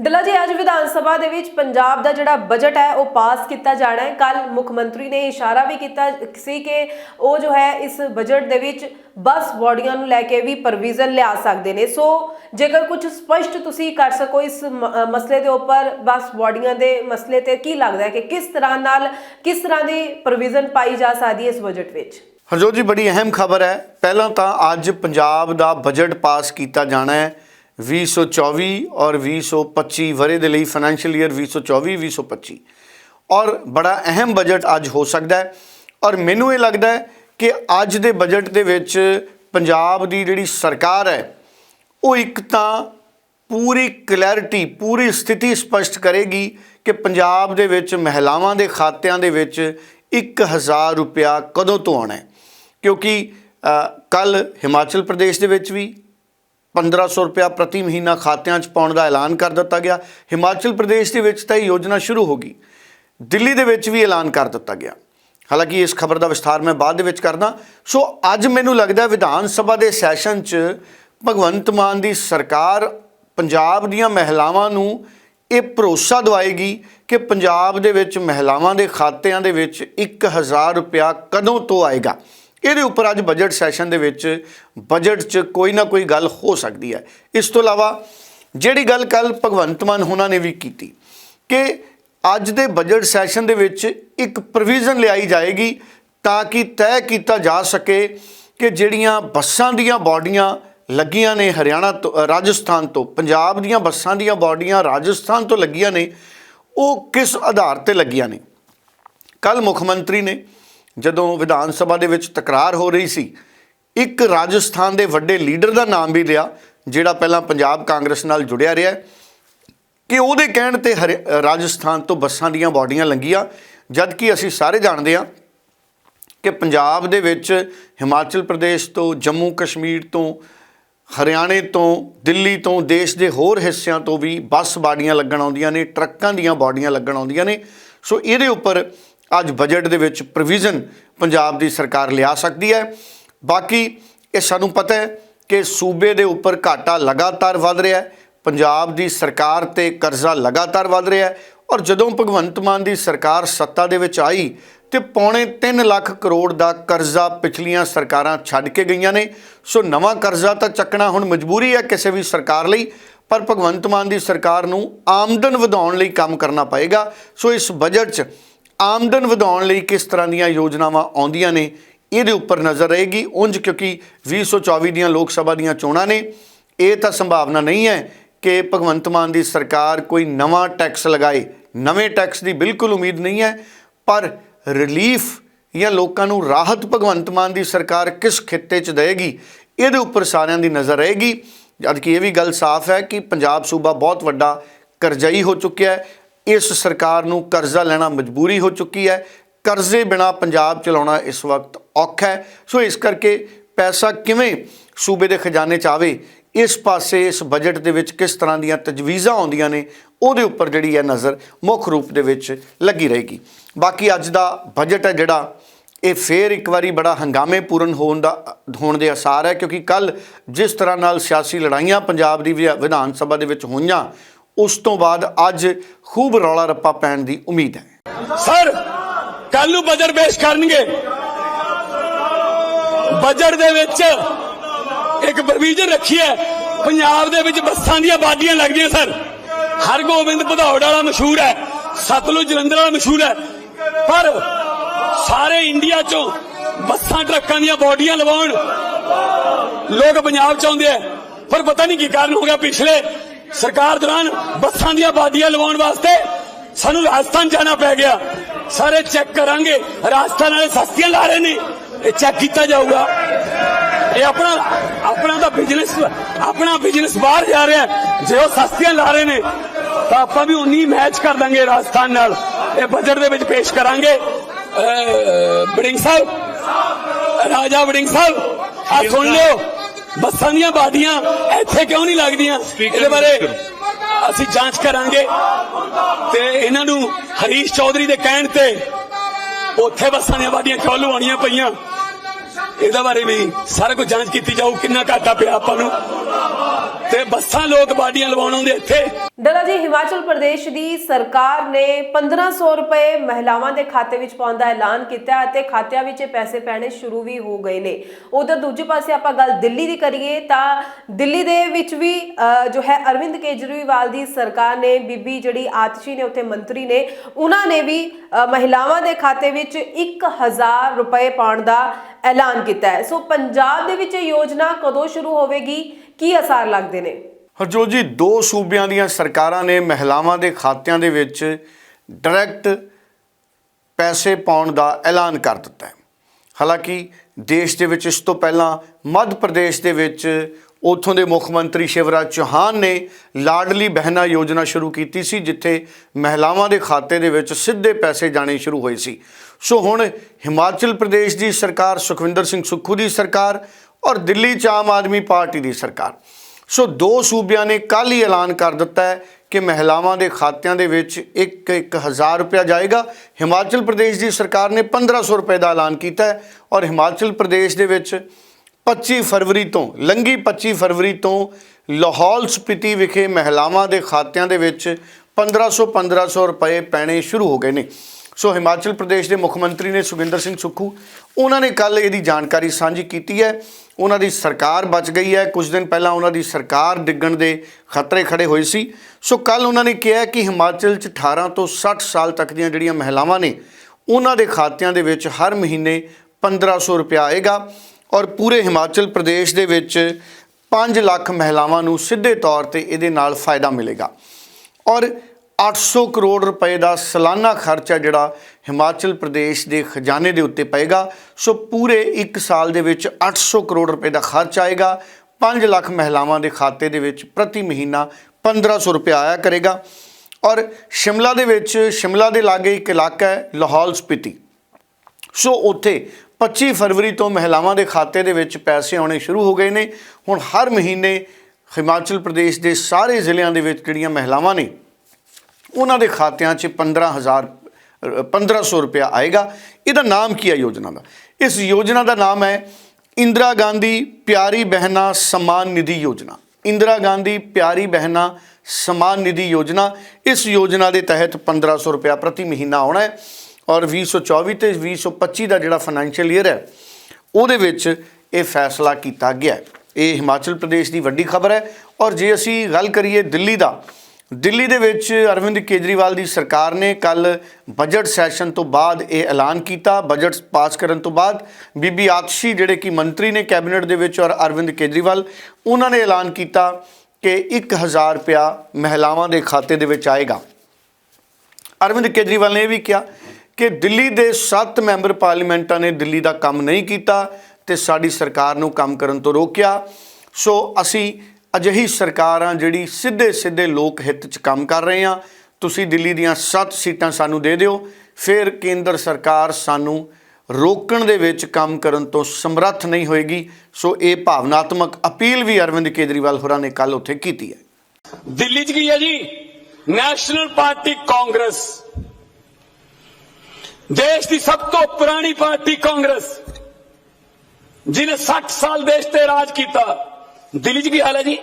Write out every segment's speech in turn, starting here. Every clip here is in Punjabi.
ਡੱਲਾ ਜੀ, ਅੱਜ ਵਿਧਾਨ ਸਭਾ ਦੇ ਵਿੱਚ ਪੰਜਾਬ ਦਾ ਜਿਹੜਾ ਬਜਟ ਹੈ, ਉਹ ਪਾਸ ਕੀਤਾ ਜਾਣਾ ਹੈ। ਕੱਲ ਮੁੱਖ ਮੰਤਰੀ ਨੇ ਇਸ਼ਾਰਾ ਵੀ ਕੀਤਾ ਸੀ ਕਿ ਉਹ ਜੋ ਹੈ, ਇਸ ਬਜਟ ਦੇ ਵਿੱਚ ਬੱਸ ਬੋਡੀਆਂ ਨੂੰ ਲੈ ਕੇ ਵੀ ਪ੍ਰੋਵੀਜ਼ਨ ਲਿਆ ਸਕਦੇ ਨੇ। ਸੋ ਜੇਕਰ ਕੁਝ ਸਪਸ਼ਟ ਤੁਸੀਂ ਕਰ ਸਕੋ ਇਸ ਮ- ਮਸਲੇ ਦੇ ਉੱਪਰ, ਬੱਸ ਬੋਡੀਆਂ ਦੇ ਮਸਲੇ ਤੇ ਕੀ ਲੱਗਦਾ ਹੈ ਕਿ ਕਿਸ ਤਰ੍ਹਾਂ ਨਾਲ, ਕਿਸ ਤਰ੍ਹਾਂ ਦੀ ਪ੍ਰੋਵੀਜ਼ਨ ਪਾਈ ਜਾ ਸਕਦੀ ਹੈ ਇਸ ਬਜਟ ਵਿੱਚ? ਹਰਜੋਤ ਜੀ, ਬੜੀ ਅਹਿਮ ਖਬਰ ਹੈ। ਪਹਿਲਾਂ ਤਾਂ ਅੱਜ ਪੰਜਾਬ ਦਾ ਬਜਟ ਪਾਸ ਕੀਤਾ ਜਾਣਾ ਹੈ। 2024 ਔਰ 2025 ਵਰੇ ਦੇ ਲਈ ਫਾਈਨੈਂਸ਼ੀਅਲ ਈਅਰ 2024-2025 ਔਰ ਬੜਾ ਅਹਿਮ ਬਜਟ ਅੱਜ ਹੋ ਸਕਦਾ ਹੈ। ਔਰ ਮੈਨੂੰ ਇਹ ਲੱਗਦਾ ਹੈ ਕਿ ਅੱਜ ਦੇ ਬਜਟ ਦੇ ਵਿੱਚ ਪੰਜਾਬ ਦੀ ਜਿਹੜੀ ਸਰਕਾਰ ਹੈ, ਉਹ ਇੱਕ ਤਾਂ ਪੂਰੀ ਕਲੈਰਿਟੀ ਪੂਰੀ ਸਥਿਤੀ ਸਪਸ਼ਟ ਕਰੇਗੀ ਕਿ ਪੰਜਾਬ ਦੇ ਵਿੱਚ ਮਹਿਲਾਵਾਂ ਦੇ ਖਾਤਿਆਂ ਦੇ ਵਿੱਚ 1000 ਰੁਪਇਆ ਕਦੋਂ ਤੋਂ ਆਉਣਾ ਹੈ। ਕਿਉਂਕਿ ਕੱਲ ਹਿਮਾਚਲ ਪ੍ਰਦੇਸ਼ ਦੇ ਵਿੱਚ ਵੀ 1500 ਰੁਪਇਆ ਪ੍ਰਤੀ ਮਹੀਨਾ ਖਾਤਿਆਂ 'ਚ ਪਾਉਣ ਦਾ ਐਲਾਨ ਕਰ ਦਿੱਤਾ ਗਿਆ। ਹਿਮਾਚਲ ਪ੍ਰਦੇਸ਼ ਦੇ ਵਿੱਚ ਤਾਂ ਇਹ ਯੋਜਨਾ ਸ਼ੁਰੂ ਹੋ ਗਈ। ਦਿੱਲੀ ਦੇ ਵਿੱਚ ਵੀ ਐਲਾਨ ਕਰ ਦਿੱਤਾ ਗਿਆ। ਹਾਲਾਂਕਿ ਇਸ ਖਬਰ ਦਾ ਵਿਸਥਾਰ ਮੈਂ ਬਾਅਦ ਦੇ ਵਿੱਚ ਕਰਦਾ। ਸੋ ਅੱਜ ਮੈਨੂੰ ਲੱਗਦਾ ਵਿਧਾਨ ਸਭਾ ਦੇ ਸੈਸ਼ਨ 'ਚ ਭਗਵੰਤ ਮਾਨ ਦੀ ਸਰਕਾਰ ਪੰਜਾਬ ਦੀਆਂ ਮਹਿਲਾਵਾਂ ਨੂੰ ਇਹ ਭਰੋਸਾ ਦਵਾਏਗੀ ਕਿ ਪੰਜਾਬ ਦੇ ਵਿੱਚ ਮਹਿਲਾਵਾਂ ਦੇ ਖਾਤਿਆਂ ਦੇ ਵਿੱਚ 1000 ਰੁਪਇਆ ਕਦੋਂ ਤੋਂ ਆਏਗਾ। ਇਹਦੇ ਉੱਪਰ ਅੱਜ ਬਜਟ ਸੈਸ਼ਨ ਦੇ ਵਿੱਚ ਬਜਟ 'ਚ ਕੋਈ ਨਾ ਕੋਈ ਗੱਲ ਹੋ ਸਕਦੀ ਹੈ। ਇਸ ਤੋਂ ਇਲਾਵਾ ਜਿਹੜੀ ਗੱਲ ਕੱਲ ਭਗਵੰਤ ਮਾਨ ਹੋਣਾ ਨੇ ਵੀ ਕੀਤੀ ਕਿ ਅੱਜ ਦੇ ਬਜਟ ਸੈਸ਼ਨ ਦੇ ਵਿੱਚ ਇੱਕ ਪ੍ਰੋਵੀਜ਼ਨ ਲਿਆਈ ਜਾਏਗੀ ਤਾਂ ਕਿ ਤੈਅ ਕੀਤਾ ਜਾ ਸਕੇ ਕਿ ਜਿਹੜੀਆਂ ਬੱਸਾਂ ਦੀਆਂ ਬਾਡੀਆਂ ਲੱਗੀਆਂ ਨੇ ਹਰਿਆਣਾ ਤੋਂ ਰਾਜਸਥਾਨ ਤੋਂ, ਪੰਜਾਬ ਦੀਆਂ ਬੱਸਾਂ ਦੀਆਂ ਬਾਡੀਆਂ ਰਾਜਸਥਾਨ ਤੋਂ ਲੱਗੀਆਂ ਨੇ, ਉਹ ਕਿਸ ਆਧਾਰ ਤੇ ਲੱਗੀਆਂ ਨੇ? ਕੱਲ ਮੁੱਖ ਮੰਤਰੀ ਨੇ ਜਦੋਂ ਵਿਧਾਨ ਸਭਾ ਦੇ ਵਿੱਚ ਤਕਰਾਰ ਹੋ ਰਹੀ ਸੀ, ਇੱਕ ਰਾਜਸਥਾਨ ਦੇ ਵੱਡੇ ਲੀਡਰ ਦਾ ਨਾਮ ਵੀ ਲਿਆ, ਜਿਹੜਾ ਪਹਿਲਾਂ ਪੰਜਾਬ ਕਾਂਗਰਸ ਨਾਲ ਜੁੜਿਆ ਰਿਹਾ ਕਿ ਉਹਦੇ ਕਹਿਣ ਤੇ ਹਰਿ- ਰਾਜਸਥਾਨ ਤੋਂ ਬੱਸਾਂ ਦੀਆਂ ਬਾਡੀਆਂ ਲੰਗੀਆਂ ਜਦ ਕਿ ਅਸੀਂ ਸਾਰੇ ਜਾਣਦੇ ਹਾਂ ਕਿ ਪੰਜਾਬ ਦੇ ਵਿੱਚ ਹਿਮਾਚਲ ਪ੍ਰਦੇਸ਼ ਤੋਂ, ਜੰਮੂ ਕਸ਼ਮੀਰ ਤੋਂ, ਹਰਿਆਣੇ ਤੋਂ, ਦਿੱਲੀ ਤੋਂ, ਦੇਸ਼ ਦੇ ਹੋਰ ਹਿੱਸਿਆਂ ਤੋਂ ਵੀ ਬੱਸ ਬਾਡੀਆਂ ਲੱਗਣ ਆਉਂਦੀਆਂ ਨੇ, ਟਰੱਕਾਂ ਦੀਆਂ ਬਾਡੀਆਂ ਲੱਗਣ ਆਉਂਦੀਆਂ ਨੇ। ਸੋ ਇਹਦੇ ਉੱਪਰ ਅੱਜ ਬਜਟ ਦੇ ਵਿੱਚ ਪ੍ਰੋਵੀਜ਼ਨ ਪੰਜਾਬ ਦੀ ਸਰਕਾਰ ਲਿਆ ਸਕਦੀ ਹੈ। ਬਾਕੀ ਇਹ ਸਾਨੂੰ ਪਤਾ ਹੈ ਕਿ ਸੂਬੇ ਦੇ ਉੱਪਰ ਘਾਟਾ ਲਗਾਤਾਰ ਵੱਧ ਰਿਹਾ ਹੈ। ਪੰਜਾਬ ਦੀ ਸਰਕਾਰ ਤੇ ਕਰਜ਼ਾ ਲਗਾਤਾਰ ਵੱਧ ਰਿਹਾ ਹੈ ਔਰ ਜਦੋਂ ਭਗਵੰਤ ਮਾਨ ਦੀ ਸਰਕਾਰ ਸੱਤਾ ਦੇ ਵਿੱਚ ਆਈ ਤੇ ਪੌਣੇ 3 ਲੱਖ ਕਰੋੜ ਦਾ ਕਰਜ਼ਾ ਪਿਛਲੀਆਂ ਸਰਕਾਰਾਂ ਛੱਡ ਕੇ ਗਈਆਂ ਨੇ। ਸੋ ਨਵਾਂ ਕਰਜ਼ਾ ਤਾਂ ਚੱਕਣਾ ਹੁਣ ਮਜਬੂਰੀ ਹੈ ਕਿਸੇ ਵੀ ਸਰਕਾਰ ਲਈ, ਪਰ ਭਗਵੰਤ ਮਾਨ ਦੀ ਸਰਕਾਰ ਨੂੰ ਆਮਦਨ ਵਧਾਉਣ ਲਈ ਕੰਮ ਕਰਨਾ ਪਏਗਾ। ਸੋ ਇਸ ਬਜਟ 'ਚ ਆਮਦਨ ਵਧਾਉਣ ਲਈ ਕਿਸ ਤਰ੍ਹਾਂ ਦੀਆਂ ਯੋਜਨਾਵਾਂ ਆਉਂਦੀਆਂ ਨੇ, ਇਹਦੇ ਉੱਪਰ ਨਜ਼ਰ ਰਹੇਗੀ। ਉਂਝ ਕਿਉਂਕਿ 2024 ਦੀਆਂ ਲੋਕ ਸਭਾ ਦੀਆਂ ਚੋਣਾਂ ਨੇ, ਇਹ ਤਾਂ ਸੰਭਾਵਨਾ ਨਹੀਂ ਹੈ ਕਿ ਭਗਵੰਤ ਮਾਨ ਦੀ ਸਰਕਾਰ ਕੋਈ ਨਵਾਂ ਟੈਕਸ ਲਗਾਏ। ਨਵੇਂ ਟੈਕਸ ਦੀ ਬਿਲਕੁਲ ਉਮੀਦ ਨਹੀਂ ਹੈ, ਪਰ ਰਿਲੀਫ ਜਾਂ ਲੋਕਾਂ ਨੂੰ ਰਾਹਤ ਭਗਵੰਤ ਮਾਨ ਦੀ ਸਰਕਾਰ ਕਿਸ ਖਿੱਤੇ 'ਚ ਦੇਵੇਗੀ, ਇਹਦੇ ਉੱਪਰ ਸਾਰਿਆਂ ਦੀ ਨਜ਼ਰ ਰਹੇਗੀ। ਜਦ ਕਿ ਇਹ ਵੀ ਗੱਲ ਸਾਫ਼ ਹੈ ਕਿ ਪੰਜਾਬ ਸੂਬਾ ਬਹੁਤ ਵੱਡਾ ਕਰਜ਼ਾਈ ਹੋ ਚੁੱਕਿਆ ਹੈ ਇਸ ਸਰਕਾਰ ਨੂੰ ਕਰਜ਼ਾ ਲੈਣਾ ਮਜਬੂਰੀ ਹੋ ਚੁੱਕੀ ਹੈ। ਕਰਜ਼ੇ ਬਿਨਾ ਪੰਜਾਬ ਚਲਾਉਣਾ ਇਸ ਵਕਤ ਔਖਾ ਹੈ। ਸੋ ਇਸ ਕਰਕੇ ਪੈਸਾ ਕਿਵੇਂ ਸੂਬੇ ਦੇ ਖਜ਼ਾਨੇ 'ਚ ਆਵੇ, ਇਸ ਪਾਸੇ, ਇਸ ਬਜਟ ਦੇ ਵਿੱਚ ਕਿਸ ਤਰ੍ਹਾਂ ਦੀਆਂ ਤਜਵੀਜ਼ਾਂ ਆਉਂਦੀਆਂ ਨੇ, ਉਹਦੇ ਉੱਪਰ ਜਿਹੜੀ ਹੈ ਨਜ਼ਰ ਮੁੱਖ ਰੂਪ ਦੇ ਵਿੱਚ ਲੱਗੀ ਰਹੇਗੀ। ਬਾਕੀ ਅੱਜ ਦਾ ਬਜਟ ਹੈ ਜਿਹੜਾ, ਇਹ ਫੇਰ ਇੱਕ ਵਾਰੀ ਬੜਾ ਹੰਗਾਮੇ ਪੂਰਨ ਹੋਣ ਦਾ, ਹੋਣ ਦੇ ਅਸਾਰ ਹੈ, ਕਿਉਂਕਿ ਕੱਲ ਜਿਸ ਤਰ੍ਹਾਂ ਨਾਲ ਸਿਆਸੀ ਲੜਾਈਆਂ ਪੰਜਾਬ ਦੀ ਵਿ- ਵਿਧਾਨ ਸਭਾ ਦੇ ਵਿੱਚ ਹੋਈਆਂ ਉਸ ਤੋਂ ਬਾਅਦ ਅੱਜ ਖੂਬ ਰੌਲਾ ਰੱਪਾ ਪੈਣ ਦੀ ਉਮੀਦ ਹੈ। ਸਰ ਕੱਲ ਨੂੰ ਬਜਟ ਪੇਸ਼ ਕਰਨਗੇ। ਬਜਟ ਦੇ ਵਿੱਚ ਇੱਕ ਪ੍ਰੋਵੀਜ਼ਨ ਰੱਖੀ ਹੈ। ਪੰਜਾਬ ਦੇ ਵਿੱਚ ਬੱਸਾਂ ਦੀਆਂ ਬਾਡੀਆਂ ਲੱਗਦੀਆਂ, ਸਰ। ਹਰਗੋਬਿੰਦ ਭਦੌੜ ਵਾਲਾ ਮਸ਼ਹੂਰ ਹੈ, ਸਤਲੁਜ ਜਲੰਧਰ ਵਾਲਾ ਮਸ਼ਹੂਰ ਹੈ। ਪਰ ਸਾਰੇ ਇੰਡੀਆ ਚੋਂ ਬੱਸਾਂ, ਟਰੱਕਾਂ ਦੀਆਂ ਬਾਡੀਆਂ ਲਵਾਉਣ ਲੋਕ ਪੰਜਾਬ ਚ ਆਉਂਦੇ ਆ ਪਰ ਪਤਾ ਨਹੀਂ ਕੀ ਕਾਰਨ ਹੋ ਗਿਆ ਪਿਛਲੇ ਸਰਕਾਰ ਦੌਰਾਨ ਬੱਸਾਂ ਦੀਆਂ ਬਾਡੀਆਂ ਲਵਾਉਣ ਵਾਸਤੇ ਸਾਨੂੰ ਰਾਜਸਥਾਨ ਜਾਣਾ ਪੈ ਗਿਆ। ਸਾਰੇ ਚੈੱਕ ਕਰਾਂਗੇ। ਰਾਜਸਥਾਨ ਵਾਲੇ ਸਸਤੀਆਂ ਲਾ ਰਹੇ ਨੇ। ਇਹ ਚੈੱਕ ਕੀਤਾ ਜਾਊਗਾ। ਇਹ ਆਪਣਾ ਆਪਣਾ ਤਾਂ ਬਿਜ਼ਨਸ ਆਪਣਾ ਬਿਜ਼ਨਸ ਬਾਹਰ ਜਾ ਰਿਹਾ। ਜੇ ਉਹ ਸਸਤੀਆਂ ਲਾ ਰਹੇ ਨੇ ਤਾਂ ਆਪਾਂ ਵੀ ਉਨੀ ਮੈਚ ਕਰ ਦਾਂਗੇ ਰਾਜਸਥਾਨ ਨਾਲ। ਇਹ ਬਜਟ ਦੇ ਵਿੱਚ ਪੇਸ਼ ਕਰਾਂਗੇ। ਅਹ, ਬੜਿੰਗ ਸਾਹਿਬ ਰਾਜਾ ਵੜਿੰਗ ਸਾਹਿਬ ਆ ਸੁਣ ਲਿਓ। ਬੱਸਾਂ ਦੀਆਂ ਬਾਡੀਆਂ ਇੱਥੇ ਕਿਉਂ ਨਹੀਂ ਲੱਗਦੀਆਂ? ਇਹਦੇ ਬਾਰੇ ਅਸੀਂ ਜਾਂਚ ਕਰਾਂਗੇ। ਤੇ ਇਹਨਾਂ ਨੂੰ ਹਰੀਸ਼ ਚੌਧਰੀ ਦੇ ਕਹਿਣ ਤੇ ਉੱਥੇ ਬੱਸਾਂ ਦੀਆਂ ਬਾਡੀਆਂ ਕਿਉਂ ਲਵਾਉਣੀਆਂ ਪਈਆਂ? ਇਹਦਾ ਬਾਰੇ ਵੀ ਸਾਰਾ ਕੁਝ ਜਾਂਚ ਕੀਤੀ ਜਾਊ ਕਿੰਨਾ ਘਾਟਾ ਪਿਆ ਆਪਾਂ ਨੂੰ। ਤੇ ਬੱਸਾਂ ਲੋਕ ਬਾਡੀਆਂ ਲਵਾਉਣ ਆਉਂਦੇ ਇੱਥੇ। ਡਲਾ ਜੀ ਹਿਮਾਚਲ ਪ੍ਰਦੇਸ਼ ਦੀ ਸਰਕਾਰ ਨੇ 1500 ਰੁਪਏ ਮਹਿਲਾਵਾਂ ਦੇ ਖਾਤੇ ਵਿੱਚ ਪਾਉਣ ਦਾ ਐਲਾਨ ਕੀਤਾ ਅਤੇ ਖਾਤਿਆਂ ਵਿੱਚ ਇਹ ਪੈਸੇ ਪੈਣੇ ਸ਼ੁਰੂ ਵੀ ਹੋ ਗਏ ਨੇ। ਉਧਰ ਦੂਜੇ ਪਾਸੇ ਆਪਾਂ ਗੱਲ ਦਿੱਲੀ ਦੀ ਕਰੀਏ ਤਾਂ ਦਿੱਲੀ ਦੇ ਵਿੱਚ ਵੀ ਅ, ਜੋ ਹੈ ਅਰਵਿੰਦ ਕੇਜਰੀਵਾਲ ਦੀ ਸਰਕਾਰ ਨੇ ਬੀਬੀ ਜਿਹੜੀ ਆਤਸ਼ੀ ਨੇ ਉੱਥੇ ਮੰਤਰੀ ਨੇ ਉਹਨਾਂ ਨੇ ਵੀ ਅ, ਮਹਿਲਾਵਾਂ ਦੇ ਖਾਤੇ ਵਿੱਚ 1000 ਰੁਪਏ ਪਾਉਣ ਦਾ ਐਲਾਨ ਕੀਤਾ ਹੈ। ਸੋ ਪੰਜਾਬ ਦੇ ਵਿੱਚ ਇਹ ਯੋਜਨਾ ਕਦੋਂ ਸ਼ੁਰੂ ਹੋਵੇਗੀ? ਕੀ ਅਸਾਰ ਲੱਗਦੇ ਨੇ? ਹਰਜੋਤ ਜੀ, ਦੋ ਸੂਬਿਆਂ ਦੀਆਂ ਸਰਕਾਰਾਂ ਨੇ ਮਹਿਲਾਵਾਂ ਦੇ ਖਾਤਿਆਂ ਦੇ ਵਿੱਚ ਡਾਇਰੈਕਟ ਪੈਸੇ ਪਾਉਣ ਦਾ ਐਲਾਨ ਕਰ ਦਿੱਤਾ ਹੈ। ਹਾਲਾਂਕਿ ਦੇਸ਼ ਦੇ ਵਿੱਚ ਇਸ ਤੋਂ ਪਹਿਲਾਂ ਮੱਧ ਪ੍ਰਦੇਸ਼ ਦੇ ਵਿੱਚ ਉਥੋਂ ਦੇ ਮੁੱਖ ਮੰਤਰੀ ਸ਼ਿਵਰਾਜ ਚੌਹਾਨ ਨੇ ਲਾਡਲੀ ਬਹਿਨਾ ਯੋਜਨਾ ਸ਼ੁਰੂ ਕੀਤੀ ਸੀ, ਜਿੱਥੇ ਮਹਿਲਾਵਾਂ ਦੇ ਖਾਤੇ ਦੇ ਵਿੱਚ ਸਿੱਧੇ ਪੈਸੇ ਜਾਣੇ ਸ਼ੁਰੂ ਹੋਏ ਸੀ। ਸੋ ਹੁਣ ਹਿਮਾਚਲ ਪ੍ਰਦੇਸ਼ ਦੀ ਸਰਕਾਰ, ਸੁਖਵਿੰਦਰ ਸਿੰਘ ਸੁੱਖੂ ਦੀ ਸਰਕਾਰ ਔਰ ਦਿੱਲੀ ਚ ਆਮ ਆਦਮੀ ਪਾਰਟੀ ਦੀ ਸਰਕਾਰ। ਸੋ ਦੋ ਸੂਬਿਆਂ ਨੇ ਕੱਲ ਹੀ ਐਲਾਨ ਕਰ ਦਿੱਤਾ ਹੈ ਕਿ ਮਹਿਲਾਵਾਂ ਦੇ ਖਾਤਿਆਂ ਦੇ ਵਿੱਚ 1 ਹਜ਼ਾਰ ਰੁਪਇਆ ਜਾਏਗਾ। ਹਿਮਾਚਲ ਪ੍ਰਦੇਸ਼ ਦੀ ਸਰਕਾਰ ਨੇ 1500 ਰੁਪਏ ਦਾ ਐਲਾਨ ਕੀਤਾ ਹੈ ਔਰ ਹਿਮਾਚਲ ਪ੍ਰਦੇਸ਼ ਦੇ ਵਿੱਚ 25 ਫਰਵਰੀ ਤੋਂ ਲੰਗੀ 25 ਫਰਵਰੀ ਤੋਂ ਲਾਹੌਲ ਸਪੀਤੀ ਵਿਖੇ ਮਹਿਲਾਵਾਂ ਦੇ ਖਾਤਿਆਂ ਦੇ ਵਿੱਚ 1500 1500 ਰੁਪਏ ਪੈਣੇ ਸ਼ੁਰੂ ਹੋ ਗਏ ਨੇ। ਸੋ ਹਿਮਾਚਲ ਪ੍ਰਦੇਸ਼ ਦੇ ਮੁੱਖ ਮੰਤਰੀ ਨੇ ਸੁਖਿੰਦਰ ਸਿੰਘ ਸੁੱਖੂ, ਉਹਨਾਂ ਨੇ ਕੱਲ ਇਹਦੀ ਜਾਣਕਾਰੀ ਸਾਂਝੀ ਕੀਤੀ ਹੈ ਉਹਨਾਂ ਦੀ ਸਰਕਾਰ ਬਚ ਗਈ ਹੈ। ਕੁਝ ਦਿਨ ਪਹਿਲਾਂ ਉਹਨਾਂ ਦੀ ਸਰਕਾਰ ਡਿੱਗਣ ਦੇ ਖਤਰੇ ਖੜੇ ਹੋਏ ਸੀ। ਸੋ ਕੱਲ ਉਹਨਾਂ ਨੇ ਕਿਹਾ ਕਿ ਹਿਮਾਚਲ ਚ 18 ਤੋਂ 60 ਸਾਲ ਤੱਕ ਦੀਆਂ ਜਿਹੜੀਆਂ ਮਹਿਲਾਵਾਂ ਨੇ, ਉਹਨਾਂ ਦੇ ਖਾਤਿਆਂ ਦੇ ਵਿੱਚ ਹਰ ਮਹੀਨੇ 1500 ਰੁਪਇਆ ਆਏਗਾ ਔਰ ਪੂਰੇ ਹਿਮਾਚਲ ਪ੍ਰਦੇਸ਼ ਦੇ ਵਿੱਚ 5 ਲੱਖ ਮਹਿਲਾਵਾਂ ਨੂੰ ਸਿੱਧੇ ਤੌਰ ਤੇ ਇਹਦੇ ਨਾਲ ਫਾਇਦਾ ਮਿਲੇਗਾ। ਔਰ 800 ਕਰੋੜ ਰੁਪਏ ਦਾ ਸਾਲਾਨਾ ਖਰਚਾ ਜਿਹੜਾ ਹਿਮਾਚਲ ਪ੍ਰਦੇਸ਼ ਦੇ ਖਜ਼ਾਨੇ ਦੇ ਉੱਤੇ ਪਏਗਾ। ਸੋ ਪੂਰੇ 1 ਸਾਲ ਦੇ ਵਿੱਚ 800 ਕਰੋੜ ਰੁਪਏ ਦਾ ਖਰਚ ਆਏਗਾ। 5 ਲੱਖ ਮਹਿਲਾਵਾਂ ਦੇ ਖਾਤੇ ਦੇ ਵਿੱਚ ਪ੍ਰਤੀ ਮਹੀਨਾ 1500 ਰੁਪਏ ਆਇਆ ਕਰੇਗਾ। ਔਰ ਸ਼ਿਮਲਾ ਦੇ ਵਿੱਚ ਸ਼ਿਮਲਾ ਦੇ ਲਾਗੇ ਇੱਕ ਇਲਾਕਾ ਹੈ ਲਾਹੌਲ ਸਪੀਤੀ। ਸੋ ਉੱਥੇ 25 ਫਰਵਰੀ ਤੋਂ ਮਹਿਲਾਵਾਂ ਦੇ ਖਾਤੇ ਦੇ ਵਿੱਚ ਪੈਸੇ ਆਉਣੇ ਸ਼ੁਰੂ ਹੋ ਗਏ ਨੇ। ਹੁਣ ਹਰ ਮਹੀਨੇ ਹਿਮਾਚਲ ਪ੍ਰਦੇਸ਼ ਦੇ ਸਾਰੇ ਜ਼ਿਲ੍ਹਿਆਂ ਦੇ ਵਿੱਚ ਜਿਹੜੀਆਂ ਮਹਿਲਾਵਾਂ ਨੇ ਉਹਨਾਂ ਦੇ ਖਾਤਿਆਂ 'ਚ 15000 ਅ, 1500 ਰੁਪਇਆ ਆਏਗਾ। ਇਹਦਾ ਨਾਮ ਕੀ ਹੈ ਯੋਜਨਾ ਦਾ? ਇਸ ਯੋਜਨਾ ਦਾ ਨਾਮ ਹੈ ਇੰਦਰਾ ਗਾਂਧੀ ਪਿਆਰੀ ਬਹਿਨਾ ਸਮਾਨ ਨਿਧੀ ਯੋਜਨਾ। ਇੰਦਰਾ ਗਾਂਧੀ ਪਿਆਰੀ ਬਹਿਨਾ ਸਮਾਨ ਨਿਧੀ ਯੋਜਨਾ। ਇਸ ਯੋਜਨਾ ਦੇ ਤਹਿਤ 1500 ਰੁਪਇਆ ਪ੍ਰਤੀ ਮਹੀਨਾ ਆਉਣਾ ਹੈ ਔਰ 2024 ਤੇ 2025 ਦਾ ਜਿਹੜਾ ਫਾਈਨੈਂਸ਼ੀਅਲ ਈਅਰ ਹੈ, ਉਹਦੇ ਵਿੱਚ ਇਹ ਫੈਸਲਾ ਕੀਤਾ ਗਿਆ ਇਹ ਹਿਮਾਚਲ ਪ੍ਰਦੇਸ਼ ਦੀ ਵੱਡੀ ਖਬਰ ਹੈ ਔਰ ਜੇ ਅਸੀਂ ਗੱਲ ਕਰੀਏ ਦਿੱਲੀ ਦਾ ਦਿੱਲੀ ਦੇ ਵਿੱਚ ਅਰਵਿੰਦ ਕੇਜਰੀਵਾਲ ਦੀ ਸਰਕਾਰ ਨੇ ਕੱਲ ਬਜਟ ਸੈਸ਼ਨ ਤੋਂ ਬਾਅਦ ਇਹ ਐਲਾਨ ਕੀਤਾ। ਬਜਟ ਪਾਸ ਕਰਨ ਤੋਂ ਬਾਅਦ ਬੀਬੀ ਆਤਸ਼ੀ ਜਿਹੜੇ ਕਿ ਮੰਤਰੀ ਨੇ ਕੈਬਨਿਟ ਦੇ ਵਿੱਚ ਔਰ ਅਰਵਿੰਦ ਕੇਜਰੀਵਾਲ, ਉਹਨਾਂ ਨੇ ਐਲਾਨ ਕੀਤਾ ਕਿ 1000 ਰੁਪਇਆ ਮਹਿਲਾਵਾਂ ਦੇ ਖਾਤੇ ਦੇ ਵਿੱਚ ਆਏਗਾ। ਅਰਵਿੰਦ ਕੇਜਰੀਵਾਲ ਨੇ ਇਹ ਵੀ ਕਿਹਾ ਕਿ ਦਿੱਲੀ ਦੇ 7 ਮੈਂਬਰ ਪਾਰਲੀਮੈਂਟਾਂ ਨੇ ਦਿੱਲੀ ਦਾ ਕੰਮ ਨਹੀਂ ਕੀਤਾ ਤੇ ਸਾਡੀ ਸਰਕਾਰ ਨੂੰ ਕੰਮ ਕਰਨ ਤੋਂ ਰੋਕਿਆ। ਸੋ ਅਸੀਂ ਅਜਿਹੀ ਸਰਕਾਰਾਂ ਜਿਹੜੀ ਸਿੱਧੇ ਸਿੱਧੇ ਲੋਕ ਹਿੱਤ 'ਚ ਕੰਮ ਕਰ ਰਹੇ ਆ। ਤੁਸੀਂ ਦਿੱਲੀ ਦੀਆਂ 7 ਸੀਟਾਂ ਸਾਨੂੰ ਦੇ ਦਿਓ। ਫਿਰ ਕੇਂਦਰ ਸਰਕਾਰ ਸਾਨੂੰ ਰੋਕਣ ਦੇ ਵਿੱਚ ਕੰਮ ਕਰਨ ਤੋਂ ਸਮਰੱਥ ਨਹੀਂ ਹੋਏਗੀ। ਸੋ ਇਹ ਭਾਵਨਾਤਮਕ ਅਪੀਲ ਵੀ ਅਰਵਿੰਦ ਕੇਜਰੀਵਾਲ ਹੋਰਾਂ ਨੇ ਕੱਲ ਉੱਥੇ ਕੀਤੀ ਹੈ। ਦਿੱਲੀ 'ਚ ਕੀ ਹੈ ਜੀ? National party Congress. ਦੇਸ਼ ਦੀ ਸਭ ਤੋਂ ਪੁਰਾਣੀ ਪਾਰਟੀ ਕਾਂਗਰਸ। ਜਿਹਨੇ 60 ਸਾਲ ਦੇਸ਼ ਤੇ ਰਾਜ ਕੀਤਾ। ਦਿੱਲੀ 'ਚ ਕੀ ਹਾਲ ਹੈ ਜੀ?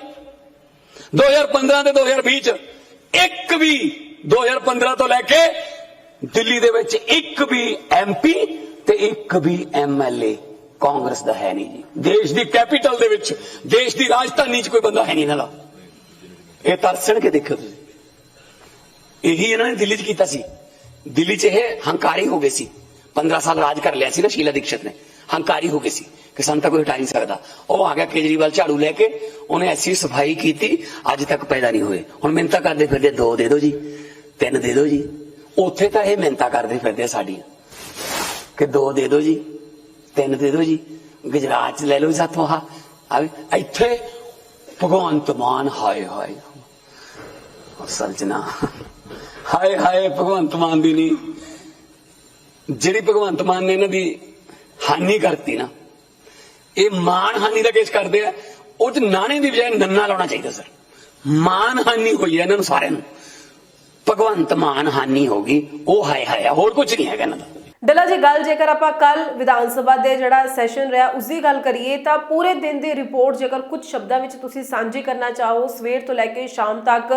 2015 ਤੇ 2020 'ਚ ਇੱਕ ਵੀ 2015 ਤੋਂ ਲੈ ਕੇ ਦਿੱਲੀ ਦੇ ਵਿੱਚ ਇੱਕ ਵੀ ਐਮਪੀ ਤੇ ਇੱਕ ਵੀ ਐਮਐਲਏ ਕਾਂਗਰਸ ਦਾ ਹੈ ਨਹੀਂ ਜੀ। ਦੇਸ਼ ਦੀ ਕੈਪੀਟਲ ਦੇ ਵਿੱਚ, ਦੇਸ਼ ਦੀ ਰਾਜਧਾਨੀ 'ਚ ਕੋਈ ਬੰਦਾ ਹੈ ਨਹੀਂ ਇਹਨਾਂ ਦਾ। ਇਹ ਤਰਸਣ ਕੇ ਦੇਖੋ ਤੁਸੀਂ। ਇਹੀ ਇਹਨਾਂ ਨੇ ਦਿੱਲੀ 'ਚ ਕੀਤਾ ਸੀ। ਦਿੱਲੀ 'ਚ ਇਹ ਹੰਕਾਰੀ ਹੋ ਗਏ ਸੀ। 15 ਸਾਲ ਰਾਜ ਕਰ ਲਿਆ ਸੀ ਨਾ ਸ਼ੀਲਾ ਦੀਕਸ਼ਤ ਨੇ। ਹੰਕਾਰੀ ਹੋ ਗਏ ਸੀ ਕਿ ਸਾਨੂੰ ਤਾਂ ਕੋਈ ਹਟਾ ਨਹੀਂ ਸਕਦਾ। ਉਹ ਆ ਗਿਆ ਕੇਜਰੀਵਾਲ ਝਾੜੂ ਲੈ ਕੇ, ਉਹਨੇ ਐਸੀ ਸਫ਼ਾਈ ਕੀਤੀ, ਅੱਜ ਤੱਕ ਪੈਦਾ ਨਹੀਂ ਹੋਏ। ਹੁਣ ਮਿੰਤਾ ਕਰਦੇ ਫਿਰਦੇ ਦੋ ਦੇ ਦਿਓ ਜੀ, ਤਿੰਨ ਦੇ ਦਿਓ ਜੀ। ਉੱਥੇ ਤਾਂ ਇਹ ਮਿੰਤਾ ਕਰਦੇ ਫਿਰਦੇ ਸਾਡੀਆਂ ਕਿ ਦੋ ਦੇ ਦਿਓ ਜੀ, ਤਿੰਨ ਦੇ ਦਿਓ ਜੀ। ਗੁਜਰਾਤ 'ਚ ਲੈ ਲਓ ਸਾਥੋਂ ਆ ਆ ਇੱਥੇ ਭਗਵੰਤ ਮਾਨ, ਹਾਏ ਹਾਏ। ਅਸਲ 'ਚ ਨਾ, ਹਾਏ ਹਾਏ, ਭਗਵੰਤ ਮਾਨ ਦੀ ਨਹੀਂ ਜਿਹੜੀ ਭਗਵੰਤ ਮਾਨ ਨੇ ਇਹਨਾਂ ਦੀ ਹਾਨੀ ਕਰਤੀ ਨਾ। ਇਹ ਮਾਨ ਹਾਨੀ ਦਾ ਕੇਸ ਕਰਦੇ ਆ। ਉਹ ਚ ਨਾਣੇ ਦੀ ਬਜਾਏ ਨੰਨਾ ਲਾਉਣਾ ਚਾਹੀਦਾ, ਸਰ। ਮਾਨ ਹਾਨੀ ਹੋਈ ਹੈ ਇਹਨਾਂ ਨੂੰ ਸਾਰਿਆਂ ਨੂੰ। ਭਗਵੰਤ ਮਾਨ ਹਾਨੀ ਹੋ ਗਈ। ਉਹ ਹਾਏ ਹਾਏ, ਹੋਰ ਕੁਝ ਨਹੀਂ ਹੈਗਾ ਇਹਨਾਂ ਦਾ। ਡੱਲਾ ਜੀ, ਗੱਲ ਜੇਕਰ ਆਪਾਂ ਕੱਲ ਵਿਧਾਨ ਸਭਾ ਦੇ ਜਿਹੜਾ ਸੈਸ਼ਨ ਰਿਹਾ ਉਸ ਦੀ ਗੱਲ ਕਰੀਏ ਤਾਂ ਪੂਰੇ ਦਿਨ ਦੀ ਰਿਪੋਰਟ ਜੇਕਰ ਕੁਝ ਸ਼ਬਦਾਂ ਵਿੱਚ ਤੁਸੀਂ ਸਾਂਝੀ ਕਰਨਾ ਚਾਹੋ, ਸਵੇਰ ਤੋਂ ਲੈ ਕੇ ਸ਼ਾਮ ਤੱਕ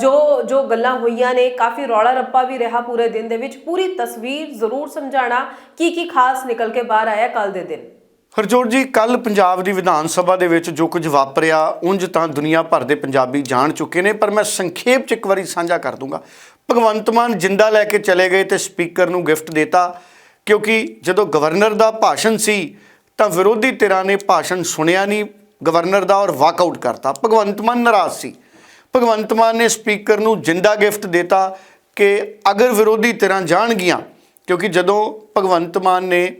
ਜੋ ਜੋ ਗੱਲਾਂ ਹੋਈਆਂ ਨੇ, ਕਾਫੀ ਰੌਲਾ ਰੱਪਾ ਵੀ ਰਿਹਾ ਪੂਰੇ ਦਿਨ ਦੇ ਵਿੱਚ, ਪੂਰੀ ਤਸਵੀਰ ਜ਼ਰੂਰ ਸਮਝਾਣਾ ਕੀ ਕੀ ਖਾਸ ਨਿਕਲ ਕੇ ਬਾਹਰ ਆਇਆ ਕੱਲ ਦੇ ਦਿਨ। ਹਰਜੋਤ ਜੀ ਕੱਲ ਪੰਜਾਬ ਦੀ ਵਿਧਾਨ ਸਭਾ ਦੇ ਵਿੱਚ ਜੋ ਕੁਝ ਵਾਪਰਿਆ, ਉਂਝ ਤਾਂ ਦੁਨੀਆ ਭਰ ਦੇ ਪੰਜਾਬੀ ਜਾਣ ਚੁੱਕੇ ਨੇ, ਪਰ ਮੈਂ ਸੰਖੇਪ ਚ ਇੱਕ ਵਾਰੀ ਸਾਂਝਾ ਕਰ ਦੂੰਗਾ। ਭਗਵੰਤ ਮਾਨ ਜਿੰਦਾ ਲੈ ਕੇ ਚਲੇ ਗਏ ਤੇ ਸਪੀਕਰ ਨੂੰ ਗਿਫਟ ਦਿੱਤਾ, ਕਿਉਂਕਿ ਜਦੋਂ ਗਵਰਨਰ ਦਾ ਭਾਸ਼ਣ ਸੀ, ਤਾਂ ਵਿਰੋਧੀ ਧਿਰਾਂ ਨੇ ਭਾਸ਼ਣ ਸੁਣਿਆ ਨਹੀਂ, ਗਵਰਨਰ ਦਾ ਔਰ ਵਾਕਆਊਟ ਕਰਤਾ। ਭਗਵੰਤ ਮਾਨ ਨਾਰਾਜ਼ ਸੀ। ਭਗਵੰਤ ਮਾਨ ਨੇ ਸਪੀਕਰ ਨੂੰ ਜਿੰਦਾ ਗਿਫਟ ਦਿੱਤਾ ਕਿ ਅਗਰ ਵਿਰੋਧੀ ਧਿਰਾਂ ਜਾਣਗੀਆਂ, ਕਿਉਂਕਿ ਜਦੋਂ ਭਗਵੰਤ ਮਾਨ ਨੇ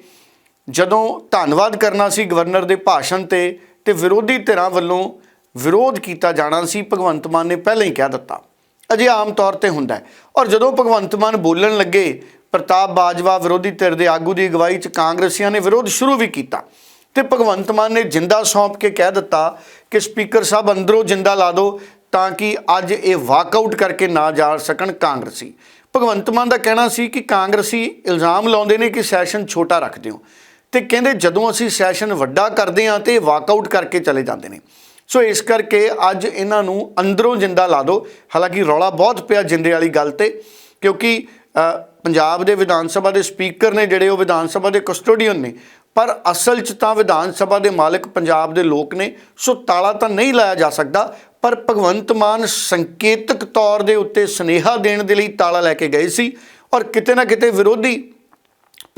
ਜਦੋਂ ਧੰਨਵਾਦ ਕਰਨਾ ਸੀ ਗਵਰਨਰ ਦੇ ਭਾਸ਼ਣ ਤੇ ਤੇ ਵਿਰੋਧੀ ਧਿਰਾਂ ਵੱਲੋਂ ਵਿਰੋਧ ਕੀਤਾ ਜਾਣਾ ਸੀ, ਭਗਵੰਤ ਮਾਨ ਨੇ ਪਹਿਲਾਂ ਹੀ ਕਹਿ ਦਿੱਤਾ। ਅਜੇ ਆਮ ਤੌਰ ਤੇ ਹੁੰਦਾ ਹੈ। ਔਰ ਜਦੋਂ ਭਗਵੰਤ ਮਾਨ ਬੋਲਣ ਲੱਗੇ, ਪ੍ਰਤਾਪ ਬਾਜਵਾ ਵਿਰੋਧੀ ਧਿਰ ਦੇ ਆਗੂ ਦੀ ਅਗਵਾਈ 'ਚ ਕਾਂਗਰਸੀਆਂ ਨੇ ਵਿਰੋਧ ਸ਼ੁਰੂ ਵੀ ਕੀਤਾ ਤੇ ਭਗਵੰਤ ਮਾਨ ਨੇ ਜਿੰਦਾ ਸੌਂਪ ਕੇ ਕਹਿ ਦਿੱਤਾ ਕਿ ਸਪੀਕਰ ਸਾਹਿਬ ਅੰਦਰੋਂ ਜਿੰਦਾ ਲਾ ਦਿਓ ਤਾਂ ਕਿ ਅੱਜ ਇਹ ਵਾਕਆਊਟ ਕਰਕੇ ਨਾ ਜਾ ਸਕਣ ਕਾਂਗਰਸੀ। ਭਗਵੰਤ ਮਾਨ ਦਾ ਕਹਿਣਾ ਸੀ ਕਿ ਕਾਂਗਰਸੀ ਇਲਜ਼ਾਮ ਲਾਉਂਦੇ ਨੇ ਕਿ ਸੈਸ਼ਨ ਛੋਟਾ ਰੱਖਦੇ ਹੋ ਤੇ ਕਹਿੰਦੇ ਜਦੋਂ ਅਸੀਂ ਸੈਸ਼ਨ ਵੱਡਾ ਕਰਦੇ ਹਾਂ ਤੇ ਵਾਕਆਊਟ ਕਰਕੇ ਚਲੇ ਜਾਂਦੇ ਨੇ। ਸੋ ਇਸ ਕਰਕੇ ਅੱਜ ਇਹਨਾਂ ਨੂੰ ਅੰਦਰੋਂ ਜਿੰਦਾ ਲਾ ਦਿਓ। ਹਾਲਾਂਕਿ ਰੌਲਾ ਬਹੁਤ ਪਿਆ ਜਿੰਦੇ ਵਾਲੀ ਗੱਲ ਤੇ, ਕਿਉਂਕਿ ਪੰਜਾਬ ਦੇ ਵਿਧਾਨ ਸਭਾ ਦੇ ਸਪੀਕਰ ਨੇ ਜਿਹੜੇ ਉਹ ਵਿਧਾਨ ਸਭਾ ਦੇ ਕਸਟੋਡੀਅਨ ਨੇ, ਪਰ ਅਸਲ 'ਚ ਤਾਂ ਵਿਧਾਨ ਸਭਾ ਦੇ ਮਾਲਕ ਪੰਜਾਬ ਦੇ ਲੋਕ ਨੇ, ਸੋ ਤਾਲਾ ਤਾਂ ਨਹੀਂ ਲਾਇਆ ਜਾ ਸਕਦਾ, ਪਰ ਭਗਵੰਤ ਮਾਨ ਸੰਕੇਤਕ ਤੌਰ ਦੇ ਉੱਤੇ ਸਨੇਹਾ ਦੇਣ ਦੇ ਲਈ ਤਾਲਾ ਲੈ ਕੇ ਗਏ ਸੀ, ਔਰ ਕਿਤੇ ਨਾ ਕਿਤੇ ਵਿਰੋਧੀ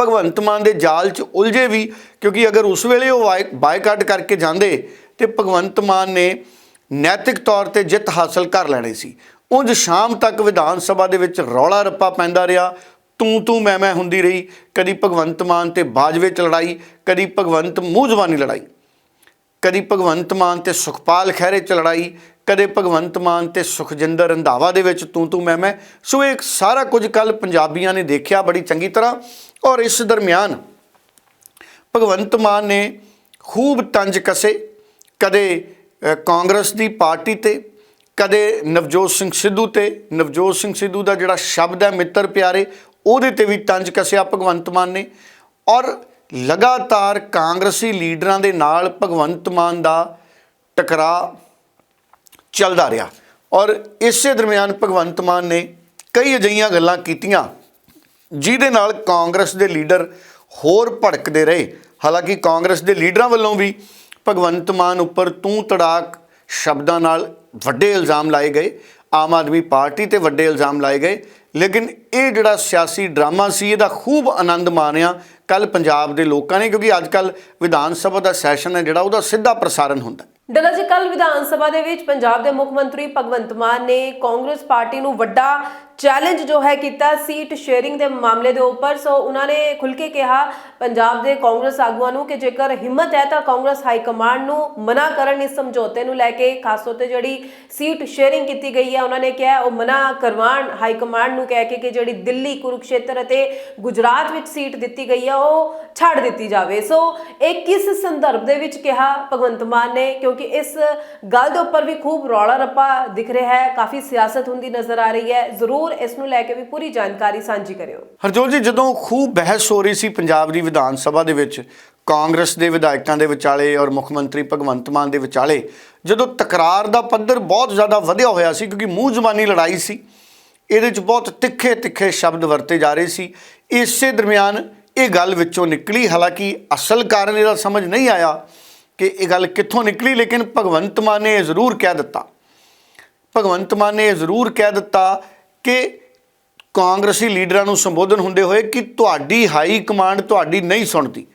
ਭਗਵੰਤ ਮਾਨ ਦੇ ਜਾਲ 'ਚ ਉਲਝੇ ਵੀ, ਕਿਉਂਕਿ ਅਗਰ ਉਸ ਵੇਲੇ ਉਹ ਬਾਈ- ਬਾਈਕਾਟ ਕਰਕੇ ਜਾਂਦੇ ਤੇ ਭਗਵੰਤ ਮਾਨ ਨੇ ਨੈਤਿਕ ਤੌਰ ਤੇ ਜਿੱਤ ਹਾਸਲ ਕਰ ਲੈਣੀ ਸੀ। ਉਂਝ ਸ਼ਾਮ ਤੱਕ ਵਿਧਾਨ ਸਭਾ ਦੇ ਵਿੱਚ ਰੌਲਾ ਰੱਪਾ ਪੈਂਦਾ ਰਿਹਾ। ਤੂੰ ਤੂੰ ਮੈਂ ਮੈਂ ਹੁੰਦੀ ਰਹੀ। ਕਦੀ ਭਗਵੰਤ ਮਾਨ ਤੇ ਬਾਜਵੇ ਚ ਲੜਾਈ, ਕਦੀ ਭਗਵੰਤ ਮੂੰਹ ਜ਼ਬਾਨੀ ਲੜਾਈ। ਕਦੀ ਭਗਵੰਤ ਮਾਨ ਤੇ ਸੁਖਪਾਲ ਖਹਿਰੇ ਚ ਲੜਾਈ, ਕਦੇ ਭਗਵੰਤ ਮਾਨ ਤੇ ਸੁਖਜਿੰਦਰ ਰੰਧਾਵਾ ਦੇ ਵਿੱਚ ਤੂੰ ਤੂੰ ਮੈਂ ਮੈਂ। ਸੋ ਇਹ ਸਾਰਾ ਕੁਝ ਕੱਲ ਪੰਜਾਬੀਆਂ ਨੇ ਦੇਖਿਆ ਬੜੀ ਚੰਗੀ ਤਰ੍ਹਾਂ। ਔਰ ਇਸ ਦਰਮਿਆਨ ਭਗਵੰਤ ਮਾਨ ਨੇ ਖੂਬ ਤੰਜ ਕਸੇ ਕਦੇ ਕਾਂਗਰਸ ਦੀ ਪਾਰਟੀ ਤੇ, ਕਦੇ ਨਵਜੋਤ ਸਿੰਘ ਸਿੱਧੂ ਤੇ, ਨਵਜੋਤ ਸਿੰਘ ਸਿੱਧੂ ਦਾ ਜਿਹੜਾ ਸ਼ਬਦ ਹੈ ਮਿੱਤਰ ਪਿਆਰੇ, ਉਹਦੇ ਤੇ ਵੀ ਤੰਜ ਕਸਿਆ ਭਗਵੰਤ ਮਾਨ ਨੇ। ਔਰ ਲਗਾਤਾਰ ਕਾਂਗਰਸੀ ਲੀਡਰਾਂ ਦੇ ਨਾਲ ਭਗਵੰਤ ਮਾਨ ਦਾ ਟਕਰਾਅ ਚੱਲਦਾ ਰਿਹਾ। ਔਰ ਇਸੇ ਦਰਮਿਆਨ ਭਗਵੰਤ ਮਾਨ ਨੇ ਕਈ ਅਜਿਹੀਆਂ ਗੱਲਾਂ ਕੀਤੀਆਂ, ਜਿਹਦੇ ਨਾਲ ਕਾਂਗਰਸ ਦੇ ਲੀਡਰ ਹੋਰ ਭੜਕਦੇ ਰਹੇ। ਹਾਲਾਂਕਿ ਕਾਂਗਰਸ ਦੇ ਲੀਡਰਾਂ ਵੱਲੋਂ ਵੀ ਭਗਵੰਤ ਮਾਨ ਉੱਪਰ ਤੂੰ ਤੜਾਕ ਸ਼ਬਦਾਂ ਨਾਲ ਵੱਡੇ ਇਲਜ਼ਾਮ ਲਾਏ ਗਏ, ਆਮ ਆਦਮੀ ਪਾਰਟੀ ਤੇ ਵੱਡੇ ਇਲਜ਼ਾਮ ਲਾਏ ਗਏ, ਲੇਕਿਨ ਇਹ ਜਿਹੜਾ ਸਿਆਸੀ ਡਰਾਮਾ ਸੀ, ਇਹਦਾ ਖੂਬ ਆਨੰਦ ਮਾਣਿਆ ਕੱਲ ਪੰਜਾਬ ਦੇ ਲੋਕਾਂ ਨੇ, ਕਿਉਂਕਿ ਅੱਜ ਕੱਲ ਵਿਧਾਨ ਸਭਾ ਦਾ ਸੈਸ਼ਨ ਹੈ ਜਿਹੜਾ, ਉਹਦਾ ਸਿੱਧਾ ਪ੍ਰਸਾਰਣ ਹੁੰਦਾ ਹੈ। ਡੱਲਾ ਜੀ ਕੱਲ ਵਿਧਾਨ ਸਭਾ ਦੇ ਵਿੱਚ ਪੰਜਾਬ ਦੇ ਮੁੱਖ ਮੰਤਰੀ ਭਗਵੰਤ ਮਾਨ ਨੇ ਕਾਂਗਰਸ ਪਾਰਟੀ ਨੂੰ ਵੱਡਾ ਚੈਲੰਜ ਜੋ ਹੈ ਕੀਤਾ ਸੀਟ ਸ਼ੇਅਰਿੰਗ ਦੇ ਮਾਮਲੇ ਦੇ ਉੱਪਰ। ਸੋ ਉਹਨਾਂ ਨੇ ਖੁੱਲ ਕੇ ਕਿਹਾ ਪੰਜਾਬ ਦੇ ਕਾਂਗਰਸ ਆਗੂਆਂ ਨੂੰ ਕਿ ਜੇਕਰ ਹਿੰਮਤ ਹੈ ਤਾਂ ਕਾਂਗਰਸ ਹਾਈ ਕਮਾਂਡ ਨੂੰ ਮਨਾ ਕਰਨ ਇਸ ਸਮਝੌਤੇ ਨੂੰ ਲੈ ਕੇ, ਖਾਸ ਤੌਰ ਤੇ ਜਿਹੜੀ ਸੀਟ ਸ਼ੇਅਰਿੰਗ ਕੀਤੀ ਗਈ ਹੈ, ਉਹਨਾਂ ਨੇ ਕਿਹਾ ਉਹ ਮਨਾ ਕਰਵਾਉਣ, ਹਾਈ ਕਮਾਂਡ ਨੂੰ ਕਹਿ ਕੇ ਕਿ ਜਿਹੜੀ ਦਿੱਲੀ, ਕੁਰੂਕਸ਼ੇਤਰ ਅਤੇ ਗੁਜਰਾਤ ਵਿੱਚ ਸੀਟ ਦਿੱਤੀ ਗਈ ਹੈ, ਉਹ ਛੱਡ ਦਿੱਤੀ ਜਾਵੇ। ਸੋ ਇਹ ਕਿਸ ਸੰਦਰਭ ਦੇ ਵਿੱਚ ਕਿਹਾ ਭਗਵੰਤ ਮਾਨ ਨੇ? ਕਿਉਂਕਿ ਇਸ ਗੱਲ ਦੇ ਉੱਪਰ ਵੀ ਖੂਬ ਰੌਲਾ ਰੱਪਾ ਦਿਖ ਰਿਹਾ ਹੈ, ਕਾਫੀ ਸਿਆਸਤ ਹੁੰਦੀ ਨਜ਼ਰ ਆ ਰਹੀ ਹੈ। ਜ਼ਰੂਰ ਇਸ ਨੂੰ ਲੈ ਕੇ ਵੀ ਪੂਰੀ ਜਾਣਕਾਰੀ ਸਾਂਝੀ ਕਰਿਓ। ਹਰਜੋਤ ਜੀ, ਜਦੋਂ ਖੂਬ ਬਹਿਸ ਹੋ ਰਹੀ ਸੀ ਪੰਜਾਬ ਦੀ ਵਿਧਾਨ ਸਭਾ ਦੇ ਵਿੱਚ, ਕਾਂਗਰਸ ਦੇ ਵਿਧਾਇਕਾਂ ਦੇ ਵਿਚਾਲੇ ਔਰ ਮੁੱਖ ਮੰਤਰੀ ਭਗਵੰਤ ਮਾਨ ਦੇ ਵਿਚਾਲੇ, ਜਦੋਂ ਤਕਰਾਰ ਦਾ ਪੱਧਰ ਬਹੁਤ ਜ਼ਿਆਦਾ ਵਧਿਆ ਹੋਇਆ ਸੀ ਕਿਉਂਕਿ ਮੂੰਹ ਜ਼ਬਾਨੀ ਲੜਾਈ ਸੀ, ਇਹਦੇ 'ਚ ਬਹੁਤ ਤਿੱਖੇ ਤਿੱਖੇ ਸ਼ਬਦ ਵਰਤੇ ਜਾ ਰਹੇ ਸੀ। ਇਸੇ ਦਰਮਿਆਨ ਇਹ ਗੱਲ ਵਿੱਚੋਂ ਨਿਕਲੀ, ਹਾਲਾਂਕਿ ਅਸਲ ਕਾਰਨ ਇਹਦਾ ਸਮਝ ਨਹੀਂ ਆਇਆ ਕਿ ਇਹ ਗੱਲ ਕਿੱਥੋਂ ਨਿਕਲੀ, ਲੇਕਿਨ ਭਗਵੰਤ ਮਾਨ ਨੇ ਇਹ ਜ਼ਰੂਰ ਕਹਿ ਦਿੱਤਾ। ਭਗਵੰਤ ਮਾਨ ਨੇ ਇਹ ਜ਼ਰੂਰ ਕਹਿ ਦਿੱਤਾ ਕਿ ਕਾਂਗਰਸੀ ਲੀਡਰਾਂ ਨੂੰ ਸੰਬੋਧਨ ਹੁੰਦੇ ਹੋਏ ਕਿ ਤੁਹਾਡੀ ਹਾਈ ਕਮਾਂਡ ਤੁਹਾਡੀ ਨਹੀਂ ਸੁਣਦੀ।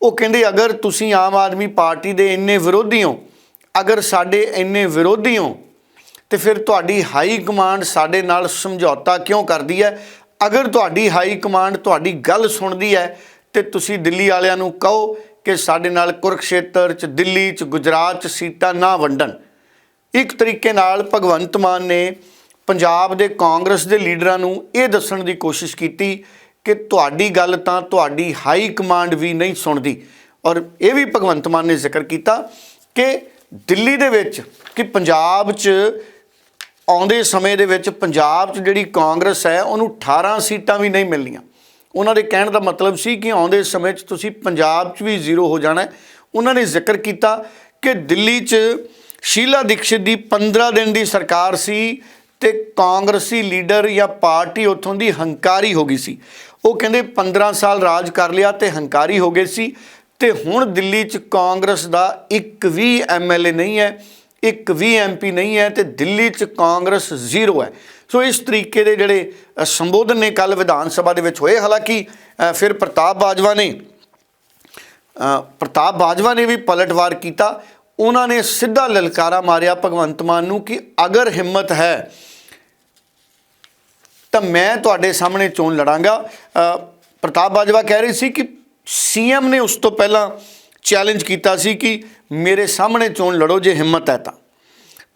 ਉਹ ਕਹਿੰਦੇ, ਅਗਰ ਤੁਸੀਂ ਆਮ ਆਦਮੀ ਪਾਰਟੀ ਦੇ ਇੰਨੇ ਵਿਰੋਧੀ ਹੋ, ਅਗਰ ਸਾਡੇ ਇੰਨੇ ਵਿਰੋਧੀ ਹੋ, ਤੇ ਫਿਰ ਤੁਹਾਡੀ ਹਾਈ ਕਮਾਂਡ ਸਾਡੇ ਨਾਲ ਸਮਝੌਤਾ ਕਿਉਂ ਕਰਦੀ ਹੈ? ਅਗਰ ਤੁਹਾਡੀ ਹਾਈ ਕਮਾਂਡ ਤੁਹਾਡੀ ਗੱਲ ਸੁਣਦੀ ਹੈ, ਤੇ ਤੁਸੀਂ ਦਿੱਲੀ ਵਾਲਿਆਂ ਨੂੰ ਕਹੋ ਕਿ ਸਾਡੇ ਨਾਲ ਕੁਰਕਸ਼ੇਤਰ ਚ, ਦਿੱਲੀ ਚ, ਗੁਜਰਾਤ ਚ ਸੀਟਾਂ ਨਾ ਵੰਡਣ। ਇੱਕ ਤਰੀਕੇ ਨਾਲ ਭਗਵੰਤ ਮਾਨ ਨੇ ਪੰਜਾਬ ਦੇ ਕਾਂਗਰਸ ਦੇ ਲੀਡਰਾਂ ਨੂੰ ਇਹ ਦੱਸਣ ਦੀ ਕੋਸ਼ਿਸ਼ ਕੀਤੀ ਕਿ ਤੁਹਾਡੀ ਗੱਲ ਤਾਂ ਤੁਹਾਡੀ ਹਾਈ ਕਮਾਂਡ ਵੀ ਨਹੀਂ ਸੁਣਦੀ। ਔਰ ਇਹ ਵੀ ਭਗਵੰਤ ਮਾਨ ਨੇ ਜ਼ਿਕਰ ਕੀਤਾ ਕਿ ਦਿੱਲੀ ਦੇ ਵਿੱਚ ਕਿ ਪੰਜਾਬ 'ਚ ਆਉਂਦੇ ਸਮੇਂ ਦੇ ਵਿੱਚ ਪੰਜਾਬ 'ਚ ਜਿਹੜੀ ਕਾਂਗਰਸ ਹੈ, ਉਹਨੂੰ 18 ਸੀਟਾਂ ਵੀ ਨਹੀਂ ਮਿਲਣੀਆਂ। ਉਹਨਾਂ ਦੇ ਕਹਿਣ ਦਾ ਮਤਲਬ ਸੀ ਕਿ ਆਉਂਦੇ ਸਮੇਂ 'ਚ ਤੁਸੀਂ ਪੰਜਾਬ 'ਚ ਵੀ ਜ਼ੀਰੋ ਹੋ ਜਾਣਾ ਉਹਨਾਂ ਨੇ ਜ਼ਿਕਰ ਕੀਤਾ ਕਿ ਦਿੱਲੀ 'ਚ ਸ਼ੀਲਾ ਦੀਕਸ਼ਿਤ ਦੀ 15 ਦਿਨ ਦੀ ਸਰਕਾਰ ਸੀ ਤੇ ਕਾਂਗਰਸੀ ਲੀਡਰ ਜਾਂ ਪਾਰਟੀ ਉੱਥੋਂ ਦੀ ਹੰਕਾਰੀ ਹੋ ਗਈ ਸੀ। ਉਹ ਕਹਿੰਦੇ 15 ਸਾਲ ਰਾਜ ਕਰ ਲਿਆ ਤੇ ਹੰਕਾਰੀ ਹੋ ਗਏ ਸੀ। ਤੇ ਹੁਣ ਦਿੱਲੀ 'ਚ ਕਾਂਗਰਸ ਦਾ ਇੱਕ ਵੀ ਐਮਐਲਏ ਨਹੀਂ ਹੈ, ਇੱਕ ਵੀ ਐਮਪੀ ਨਹੀਂ ਹੈ ਤੇ ਦਿੱਲੀ 'ਚ ਕਾਂਗਰਸ ਜ਼ੀਰੋ ਹੈ। ਸੋ ਇਸ ਤਰੀਕੇ ਦੇ ਜਿਹੜੇ ਸੰਬੋਧਨ ਨੇ ਕੱਲ ਵਿਧਾਨ ਸਭਾ ਦੇ ਵਿੱਚ ਹੋਏ। ਹਾਲਾਂਕਿ ਫਿਰ ਪ੍ਰਤਾਪ ਬਾਜਵਾ ਨੇ ਪ੍ਰਤਾਪ ਬਾਜਵਾ ਨੇ ਵੀ ਪਲਟਵਾਰ ਕੀਤਾ। ਉਹਨਾਂ ਨੇ ਸਿੱਧਾ ਲਲਕਾਰਾ ਮਾਰਿਆ ਭਗਵੰਤ ਮਾਨ ਨੂੰ ਕਿ ਅਗਰ ਹਿੰਮਤ ਹੈ ਤਾਂ ਮੈਂ ਤੁਹਾਡੇ ਸਾਹਮਣੇ ਚੋਣ ਲੜਾਂਗਾ। ਪ੍ਰਤਾਪ ਬਾਜਵਾ ਕਹਿ ਰਹੇ ਸੀ ਕਿ ਸੀਐਮ ਨੇ ਉਸ ਤੋਂ ਪਹਿਲਾਂ ਚੈਲੰਜ ਕੀਤਾ ਸੀ ਕਿ ਮੇਰੇ ਸਾਹਮਣੇ ਚੋਣ ਲੜੋ ਜੇ ਹਿੰਮਤ ਹੈ ਤਾਂ।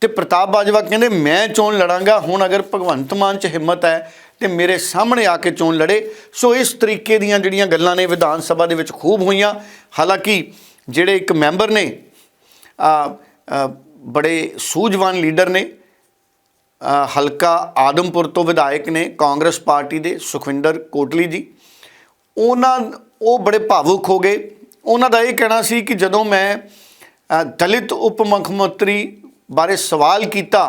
ਤੇ ਪ੍ਰਤਾਪ ਬਾਜਵਾ ਕਹਿੰਦੇ, ਮੈਂ ਚੋਣ ਲੜਾਂਗਾ, ਹੁਣ ਅਗਰ ਭਗਵੰਤ ਮਾਨ 'ਚ ਹਿੰਮਤ ਹੈ, ਤੇ ਮੇਰੇ ਸਾਹਮਣੇ ਆ ਕੇ ਚੋਣ ਲੜੇ। ਸੋ ਇਸ ਤਰੀਕੇ ਦੀਆਂ ਜਿਹੜੀਆਂ ਗੱਲਾਂ ਨੇ ਵਿਧਾਨ ਸਭਾ ਦੇ ਵਿੱਚ ਖੂਬ ਹੋਈਆਂ। ਹਾਲਾਂਕਿ ਜਿਹੜੇ ਇੱਕ ਮੈਂਬਰ ਨੇ ਆ, ਬੜੇ ਸੂਝਵਾਨ ਲੀਡਰ ਨੇ ਹਲਕਾ ਆਦਮਪੁਰ ਤੋਂ ਵਿਧਾਇਕ ਨੇ ਕਾਂਗਰਸ ਪਾਰਟੀ ਦੇ ਸੁਖਵਿੰਦਰ ਕੋਟਲੀ ਜੀ। ਉਹਨਾਂ ਉਹ ਬੜੇ ਭਾਵੁਕ ਹੋ ਗਏ। ਉਹਨਾਂ ਦਾ ਇਹ ਕਹਿਣਾ ਸੀ ਕਿ ਜਦੋਂ ਮੈਂ ਦਲਿਤ ਉਪ ਮੁੱਖ ਮੰਤਰੀ ਬਾਰੇ ਸਵਾਲ ਕੀਤਾ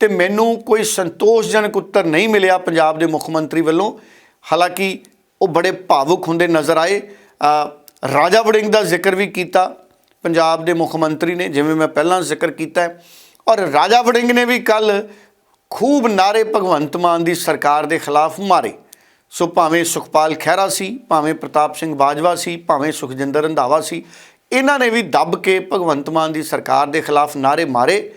ਤੇ ਮੈਨੂੰ ਕੋਈ ਸੰਤੋਸ਼ਜਨਕ ਉੱਤਰ ਨਹੀਂ ਮਿਲਿਆ ਪੰਜਾਬ ਦੇ ਮੁੱਖ ਮੰਤਰੀ ਵੱਲੋਂ। ਹਾਲਾਂਕਿ ਉਹ ਬੜੇ ਭਾਵੁਕ ਹੁੰਦੇ ਨਜ਼ਰ ਆਏ। ਰਾਜਾ ਵੜਿੰਗ ਦਾ ਜ਼ਿਕਰ ਵੀ ਕੀਤਾ। ਪੰਜਾਬ ਦੇ ਮੁੱਖ ਮੰਤਰੀ ਨੇ, ਜਿਵੇਂ ਮੈਂ ਪਹਿਲਾਂ ਜ਼ਿਕਰ ਕੀਤਾ ਹੈ। ਔਰ ਰਾਜਾ ਵੜਿੰਗ ਨੇ ਵੀ ਕੱਲ ਖੂਬ ਨਾਰੇ ਭਗਵੰਤ ਮਾਨ ਦੀ ਸਰਕਾਰ ਦੇ ਖਿਲਾਫ ਮਾਰੇ। ਸੋ ਭਾਵੇਂ ਸੁਖਪਾਲ ਖਹਿਰਾ ਸੀ, ਭਾਵੇਂ ਪ੍ਰਤਾਪ ਸਿੰਘ ਬਾਜਵਾ ਸੀ, ਭਾਵੇਂ ਸੁਖਜਿੰਦਰ ਰੰਧਾਵਾ ਸੀ, ਇਹਨਾਂ ਨੇ ਵੀ ਦੱਬ ਕੇ ਭਗਵੰਤ ਮਾਨ ਦੀ ਸਰਕਾਰ ਦੇ ਖਿਲਾਫ ਨਾਰੇ ਮਾਰੇ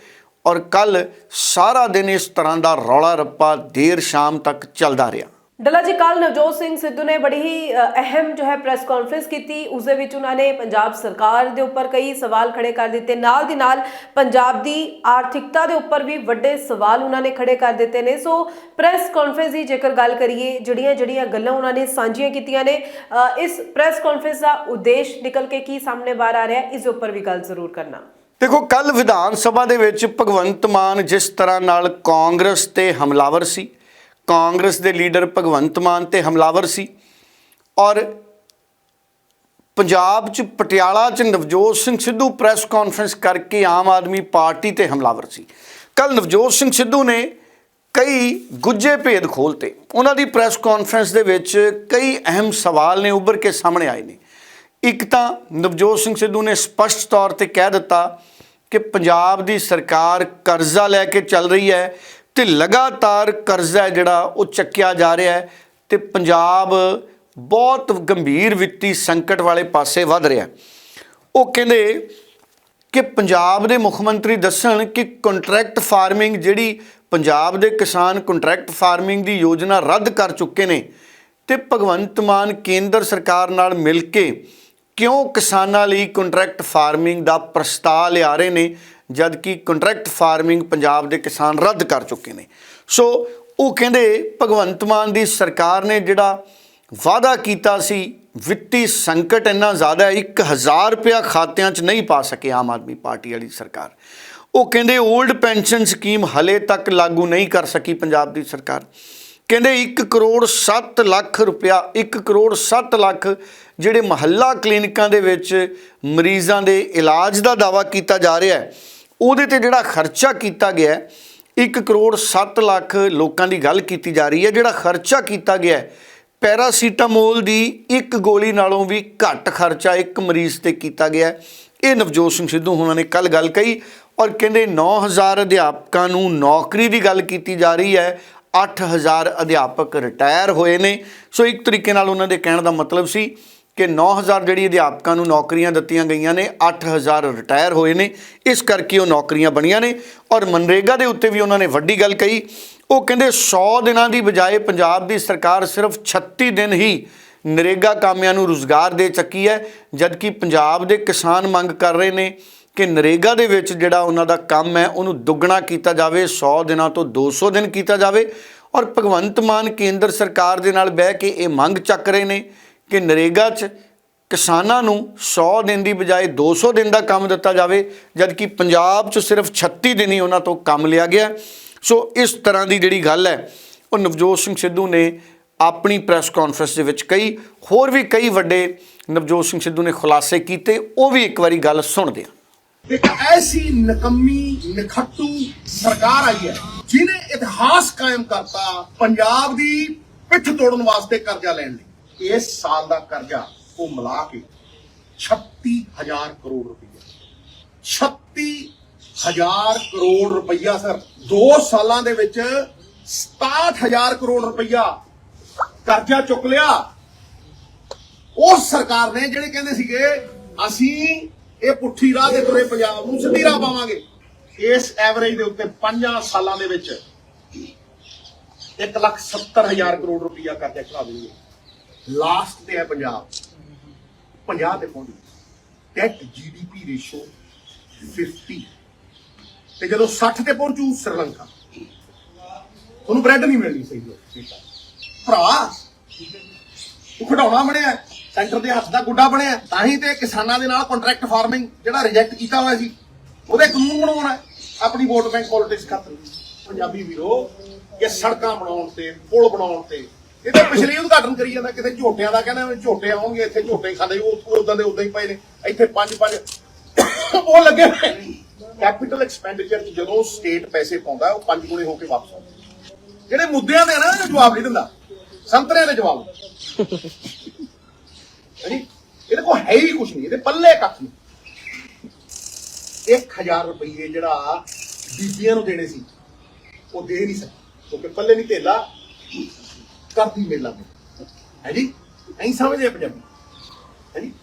ਔਰ ਕੱਲ ਸਾਰਾ ਦਿਨ ਇਸ ਤਰ੍ਹਾਂ ਦਾ ਰੌਲਾ ਰੱਪਾ ਦੇਰ ਸ਼ਾਮ ਤੱਕ ਚੱਲਦਾ ਰਿਹਾ। ਡੱਲਾ ਜੀ ਕੱਲ ਨਵਜੋਤ ਸਿੰਘ ਸਿੱਧੂ ਨੇ ਬੜੀ ਹੀ ਅਹਿਮ ਜੋ ਹੈ ਪ੍ਰੈਸ ਕਾਨਫਰੰਸ ਕੀਤੀ। ਉਸ ਦੇ ਵਿੱਚ ਉਹਨਾਂ ਨੇ ਪੰਜਾਬ ਸਰਕਾਰ ਦੇ ਉੱਪਰ ਕਈ ਸਵਾਲ ਖੜੇ ਕਰ ਦਿੱਤੇ। ਨਾਲ ਦੀ ਨਾਲ ਪੰਜਾਬ ਦੀ ਆਰਥਿਕਤਾ ਦੇ ਉੱਪਰ ਵੀ ਵੱਡੇ ਸਵਾਲ ਉਹਨਾਂ ਨੇ ਖੜੇ ਕਰ ਦਿੱਤੇ ਨੇ। ਸੋ ਪ੍ਰੈਸ ਕਾਨਫਰੰਸ ਦੀ ਜੇਕਰ ਗੱਲ ਕਰੀਏ, ਜਿਹੜੀਆਂ ਜਿਹੜੀਆਂ ਗੱਲਾਂ ਉਹਨਾਂ ਨੇ ਸਾਂਝੀਆਂ ਕੀਤੀਆਂ ਨੇ ਇਸ ਪ੍ਰੈਸ ਕਾਨਫਰੰਸ ਦਾ ਉਦੇਸ਼ ਨਿਕਲ ਕੇ ਕੀ ਸਾਹਮਣੇ ਬਾਹਰ ਆ ਰਿਹਾ ਇਸ ਦੇ ਉੱਪਰ ਵੀ ਗੱਲ ਜ਼ਰੂਰ ਕਰਨਾ। ਦੇਖੋ ਕੱਲ ਵਿਧਾਨ ਸਭਾ ਦੇ ਵਿੱਚ ਭਗਵੰਤ ਮਾਨ ਜਿਸ ਤਰ੍ਹਾਂ ਨਾਲ ਕਾਂਗਰਸ ਤੇ ਹਮਲਾਵਰ ਸੀ ਕਾਂਗਰਸ ਦੇ ਲੀਡਰ ਭਗਵੰਤ ਮਾਨ ਤੇ ਹਮਲਾਵਰ ਸੀ ਔਰ ਪੰਜਾਬ 'ਚ ਪਟਿਆਲਾ 'ਚ ਨਵਜੋਤ ਸਿੰਘ ਸਿੱਧੂ ਪ੍ਰੈਸ ਕਾਨਫਰੰਸ ਕਰਕੇ ਆਮ ਆਦਮੀ ਪਾਰਟੀ ਤੇ ਹਮਲਾਵਰ ਸੀ। ਕੱਲ ਨਵਜੋਤ ਸਿੰਘ ਸਿੱਧੂ ਨੇ ਕਈ ਗੁੱਜੇ ਭੇਦ ਖੋਲਤੇ। ਉਹਨਾਂ ਦੀ ਪ੍ਰੈਸ ਕਾਨਫਰੰਸ ਦੇ ਵਿੱਚ ਕਈ ਅਹਿਮ ਸਵਾਲ ਨੇ ਉੱਭਰ ਕੇ ਸਾਹਮਣੇ ਆਏ ਨੇ। ਇੱਕ ਤਾਂ ਨਵਜੋਤ ਸਿੰਘ ਸਿੱਧੂ ਨੇ ਸਪਸ਼ਟ ਤੌਰ ਤੇ ਕਹਿ ਦਿੱਤਾ ਕਿ ਪੰਜਾਬ ਦੀ ਸਰਕਾਰ ਕਰਜ਼ਾ ਲੈ ਕੇ ਚੱਲ ਰਹੀ ਹੈ ਤੇ ਲਗਾਤਾਰ ਕਰਜ਼ਾ ਜਿਹੜਾ ਉਹ ਚੱਕਿਆ ਜਾ ਰਿਹਾ ਹੈ ਤੇ ਪੰਜਾਬ ਬਹੁਤ ਗੰਭੀਰ ਵਿੱਤੀ ਸੰਕਟ ਵਾਲੇ ਪਾਸੇ ਵੱਧ ਰਿਹਾ ਉਹ ਕਹਿੰਦੇ ਕਿ ਪੰਜਾਬ ਦੇ ਮੁੱਖ ਮੰਤਰੀ ਦੱਸਣ ਕਿ ਕੰਟਰੈਕਟ ਫਾਰਮਿੰਗ ਜਿਹੜੀ ਪੰਜਾਬ ਦੇ ਕਿਸਾਨ ਕੰਟਰੈਕਟ ਫਾਰਮਿੰਗ ਦੀ ਯੋਜਨਾ ਰੱਦ ਕਰ ਚੁੱਕੇ ਨੇ ਤੇ ਭਗਵੰਤ ਮਾਨ ਕੇਂਦਰ ਸਰਕਾਰ ਨਾਲ ਮਿਲ ਕੇ ਕਿਉਂ ਕਿਸਾਨਾਂ ਲਈ ਕੰਟਰੈਕਟ ਫਾਰਮਿੰਗ ਦਾ ਪ੍ਰਸਤਾਵ ਲਿਆ ਰਹੇ ਨੇ ਜਦਕਿ ਕੰਟਰੈਕਟ ਫਾਰਮਿੰਗ ਪੰਜਾਬ ਦੇ ਕਿਸਾਨ ਰੱਦ ਕਰ ਚੁੱਕੇ ਨੇ। ਸੋ ਉਹ ਕਹਿੰਦੇ ਭਗਵੰਤ ਮਾਨ ਦੀ ਸਰਕਾਰ ਨੇ ਜਿਹੜਾ ਵਾਅਦਾ ਕੀਤਾ ਸੀ, ਵਿੱਤੀ ਸੰਕਟ ਇੰਨਾ ਜ਼ਿਆਦਾ ਹੈ 1000 ਰੁਪਇਆ ਖਾਤਿਆਂ 'ਚ ਨਹੀਂ ਪਾ ਸਕੇ ਆਮ ਆਦਮੀ ਪਾਰਟੀ ਵਾਲੀ ਸਰਕਾਰ। ਉਹ ਕਹਿੰਦੇ 올ਡ ਪੈਨਸ਼ਨ ਸਕੀਮ ਹਲੇ ਤੱਕ ਲਾਗੂ ਨਹੀਂ ਕਰ ਸਕੀ ਪੰਜਾਬ ਦੀ ਸਰਕਾਰ। ਕਹਿੰਦੇ 1 ਕਰੋੜ 7 ਲੱਖ ਰੁਪਇਆ 1 ਕਰੋੜ 7 ਲੱਖ ਜਿਹੜੇ ਮਹੱਲਾ ਕਲੀਨਿਕਾਂ ਦੇ ਵਿੱਚ ਮਰੀਜ਼ਾਂ ਦੇ ਇਲਾਜ ਦਾ ਦਾਵਾ ਕੀਤਾ ਜਾ ਰਿਹਾ ਹੈ। ਉਹਦੇ ਤੇ ਜਿਹੜਾ ਖਰਚਾ ਕੀਤਾ ਗਿਆ ਹੈ 1 ਕਰੋੜ 7 ਲੱਖ ਲੋਕਾਂ ਦੀ ਗੱਲ ਕੀਤੀ ਜਾ ਰਹੀ ਹੈ, ਜਿਹੜਾ ਖਰਚਾ ਕੀਤਾ ਗਿਆ ਪੈਰਾਸੀਟਾਮੋਲ ਦੀ ਇੱਕ ਗੋਲੀ ਨਾਲੋਂ ਵੀ ਘੱਟ ਖਰਚਾ ਇੱਕ ਮਰੀਜ਼ ਤੇ ਕੀਤਾ ਗਿਆ ਇਹ ਨਵਜੋਤ ਸਿੰਘ ਸਿੱਧੂ ਉਹਨਾਂ ਨੇ ਕੱਲ ਗੱਲ ਕਹੀ ਔਰ ਕਹਿੰਦੇ 9000 ਅਧਿਆਪਕਾਂ ਨੂੰ ਨੌਕਰੀ ਦੀ ਗੱਲ ਕੀਤੀ ਜਾ ਰਹੀ ਹੈ 8000 ਅਧਿਆਪਕ ਰਿਟਾਇਰ ਹੋਏ ਨੇ। ਸੋ ਇੱਕ ਤਰੀਕੇ ਨਾਲ ਉਹਨਾਂ ਦੇ ਕਹਿਣ ਦਾ ਮਤਲਬ ਸੀ ਕਿ 9000 ਜਿਹੜੀ ਅਧਿਆਪਕਾਂ ਨੂੰ ਨੌਕਰੀਆਂ ਦਿੱਤੀਆਂ ਗਈਆਂ ਨੇ 8000 ਰਿਟਾਇਰ ਹੋਏ ਨੇ। ਇਸ ਕਰਕੇ ਉਹ ਨੌਕਰੀਆਂ ਬਣੀਆਂ ਨੇ ਔਰ ਮਨਰੇਗਾ ਦੇ ਉੱਤੇ ਵੀ ਉਹਨਾਂ ਨੇ ਵੱਡੀ ਗੱਲ ਕਹੀ। ਉਹ ਕਹਿੰਦੇ 100 ਦਿਨਾਂ ਦੀ ਬਜਾਏ ਪੰਜਾਬ ਦੀ ਸਰਕਾਰ ਸਿਰਫ 36 ਦਿਨ ਹੀ ਨਰੇਗਾ ਕਾਮਿਆਂ ਨੂੰ ਰੁਜ਼ਗਾਰ ਦੇ ਚੱਕੀ ਹੈ, ਜਦਕਿ ਪੰਜਾਬ ਦੇ ਕਿਸਾਨ ਮੰਗ ਕਰ ਰਹੇ ਨੇ ਕਿ ਨਰੇਗਾ ਦੇ ਵਿੱਚ ਜਿਹੜਾ ਉਹਨਾਂ ਦਾ ਕੰਮ ਹੈ, ਉਹਨੂੰ ਦੁੱਗਣਾ ਕੀਤਾ ਜਾਵੇ 100 ਦਿਨਾਂ ਤੋਂ 200 ਦਿਨ ਕੀਤਾ ਜਾਵੇ। ਔਰ ਭਗਵੰਤ ਮਾਨ ਕੇਂਦਰ ਸਰਕਾਰ ਦੇ ਨਾਲ ਬਹਿ ਕੇ ਇਹ ਮੰਗ ਚੱਕ ਰਹੇ ਨੇ ਕਿ ਨਰੇਗਾ 'ਚ ਕਿਸਾਨਾਂ ਨੂੰ 100 ਦਿਨ ਦੀ ਬਜਾਏ 200 ਦਿਨ ਦਾ ਕੰਮ ਦਿੱਤਾ ਜਾਵੇ, ਜਦਕਿ ਪੰਜਾਬ 'ਚ ਸਿਰਫ 36 ਦਿਨ ਹੀ ਉਹਨਾਂ ਤੋਂ ਕੰਮ ਲਿਆ ਗਿਆ। ਸੋ ਇਸ ਤਰ੍ਹਾਂ ਦੀ ਜਿਹੜੀ ਗੱਲ ਹੈ, ਉਹ ਨਵਜੋਤ ਸਿੰਘ ਸਿੱਧੂ ਨੇ ਆਪਣੀ ਪ੍ਰੈਸ ਕਾਨਫਰੰਸ ਦੇ ਵਿੱਚ ਕਈ ਹੋਰ ਵੀ ਕਈ ਵੱਡੇ ਨਵਜੋਤ ਸਿੰਘ ਸਿੱਧੂ ਨੇ ਖੁਲਾਸੇ ਕੀਤੇ, ਉਹ ਵੀ ਇੱਕ ਵਾਰੀ ਗੱਲ ਸੁਣਦੇ ਹਾਂ। ਇੱਕ ਐਸੀ ਨਕੰਮੀ, ਨਖੱਟੂ ਸਰਕਾਰ ਆਈ ਹੈ, ਜਿਹਨੇ ਇਤਿਹਾਸ ਕਾਇਮ ਕਰਤਾ, ਪੰਜਾਬ ਦੀ ਪਿੱਠ ਤੋੜਨ ਵਾਸਤੇ ਕਰਜ਼ਾ ਲੈਣ ਲਈ। ਇਸ ਸਾਲ ਦਾ ਕਰਜ਼ਾ ਉਹ ਮਿਲਾ ਕੇ 36000 ਕਰੋੜ ਰੁਪਈਆ। 36000 ਕਰੋੜ ਰੁਪਈਆ, ਸਰ। 2 ਸਾਲਾਂ ਦੇ ਵਿੱਚ 67000 ਕਰੋੜ ਰੁਪਈਆ ਕਰਜ਼ਾ ਚੁੱਕ ਲਿਆ। ਉਸ ਸਰਕਾਰ ਨੇ ਜਿਹੜੇ ਕਹਿੰਦੇ ਸੀਗੇ, ਅਸੀਂ ਇਹ ਪੁੱਠੀ ਰਾਹ ਦੇ ਤੁਰੇ ਪੰਜਾਬ ਨੂੰ ਸਿੱਧੀ ਰਾਹ ਪਾਵਾਂਗੇ। ਇਸ ਐਵਰੇਜ ਦੇ ਉੱਤੇ 5 ਸਾਲਾਂ ਦੇ ਵਿੱਚ 170000 ਕਰੋੜ ਰੁਪਈਆ ਕਰਜ਼ਾ ਚੜਾ ਦੇਣਗੇ। ਲਾਸਟ ਤੇ ਹੈ ਪੰਜਾਬ। 50 ਤੇ ਪਹੁੰਚ ਡੈਟ ਜੀਡੀਪੀ ਰੇਸ਼ੋ 50 ਤੇ ਜਦੋਂ 60 ਤੇ ਪਹੁੰਚੂ ਸ੍ਰੀਲੰਕਾ ਤੁਹਾਨੂੰ ਬ੍ਰੈਡ ਨਹੀਂ ਮਿਲਣੀ ਸਹੀ ਭਰਾ ਉਹ ਖਡਾਉਣਾ ਬਣਿਆ ਸੈਂਟਰ ਦੇ ਹੱਥ ਦਾ ਗੁੱਡਾ ਬਣਿਆ ਤਾਂ ਹੀ ਤੇ ਕਿਸਾਨਾਂ ਦੇ ਨਾਲ ਕੰਟਰੈਕਟ ਫਾਰਮਿੰਗ ਜਿਹੜਾ ਰਿਜੈਕਟ ਕੀਤਾ ਹੋਇਆ ਸੀ, ਉਹਦੇ ਕਾਨੂੰਨ ਬਣਾਉਣਾ ਆਪਣੀ ਵੋਟ ਬੈਂਕ ਪੋਲਿਟਿਕਸ ਖਾਤਰ ਪੰਜਾਬੀ ਵੀਰੋ, ਕਿ ਸੜਕਾਂ ਬਣਾਉਣ ਤੇ, ਪੁਲ ਬਣਾਉਣ ਤੇ ਇਹਦੇ ਪਿਛਲੇ ਉਦਘਾਟਨ ਕਰੀ ਜਾਂਦਾ, ਕਿਤੇ ਝੋਟਿਆਂ ਦਾ ਕਹਿੰਦਾ ਝੋਟੇ ਆਉਣਗੇ, ਇੱਥੇ ਝੋਟੇ ਖਾਂਦੇ ਉਹ ਉਦਾਂ ਦੇ ਉਦਾਂ ਹੀ ਪਏ ਨੇ। ਇੱਥੇ ਪੰਜ ਪੰਜ ਉਹ ਲੱਗੇ ਕੈਪੀਟਲ ਐਕਸਪੈਂਡੀਚਰ ਜਦੋਂ ਸਟੇਟ ਪੈਸੇ ਪਾਉਂਦਾ, ਉਹ ਪੰਜ ਗੁਣੇ ਹੋ ਕੇ ਵਾਪਸ ਆਉਂਦਾ। ਜਿਹੜੇ ਮੁੱਦਿਆਂ ਦੇ ਆ ਨਾ ਜਵਾਬ ਨਹੀਂ ਦਿੰਦਾ। ਸੰਤਰਿਆਂ ਦੇ ਜਵਾਬ ਇਹਦੇ ਕੋਲ ਹੈ ਹੀ ਕੁਝ ਨਹੀਂ। ਇਹਦੇ ਪੱਲੇ ਕੱਖ ਨਹੀਂ। 1000 ਰੁਪਏ ਜਿਹੜਾ ਬੀਬੀਆਂ ਨੂੰ ਦੇਣੇ ਸੀ, ਉਹ ਦੇ ਨਹੀਂ ਸਕੇ। ਕਿਉਂਕਿ ਪੱਲੇ ਨਹੀਂ ਧੇਲਾ। ਕਰਦੀ ਮੇਲਾ ਹੈ ਜੀ? ਐਂ ਸਮਝਦੇ ਪੰਜਾਬੀ। ਹੈ ਜੀ?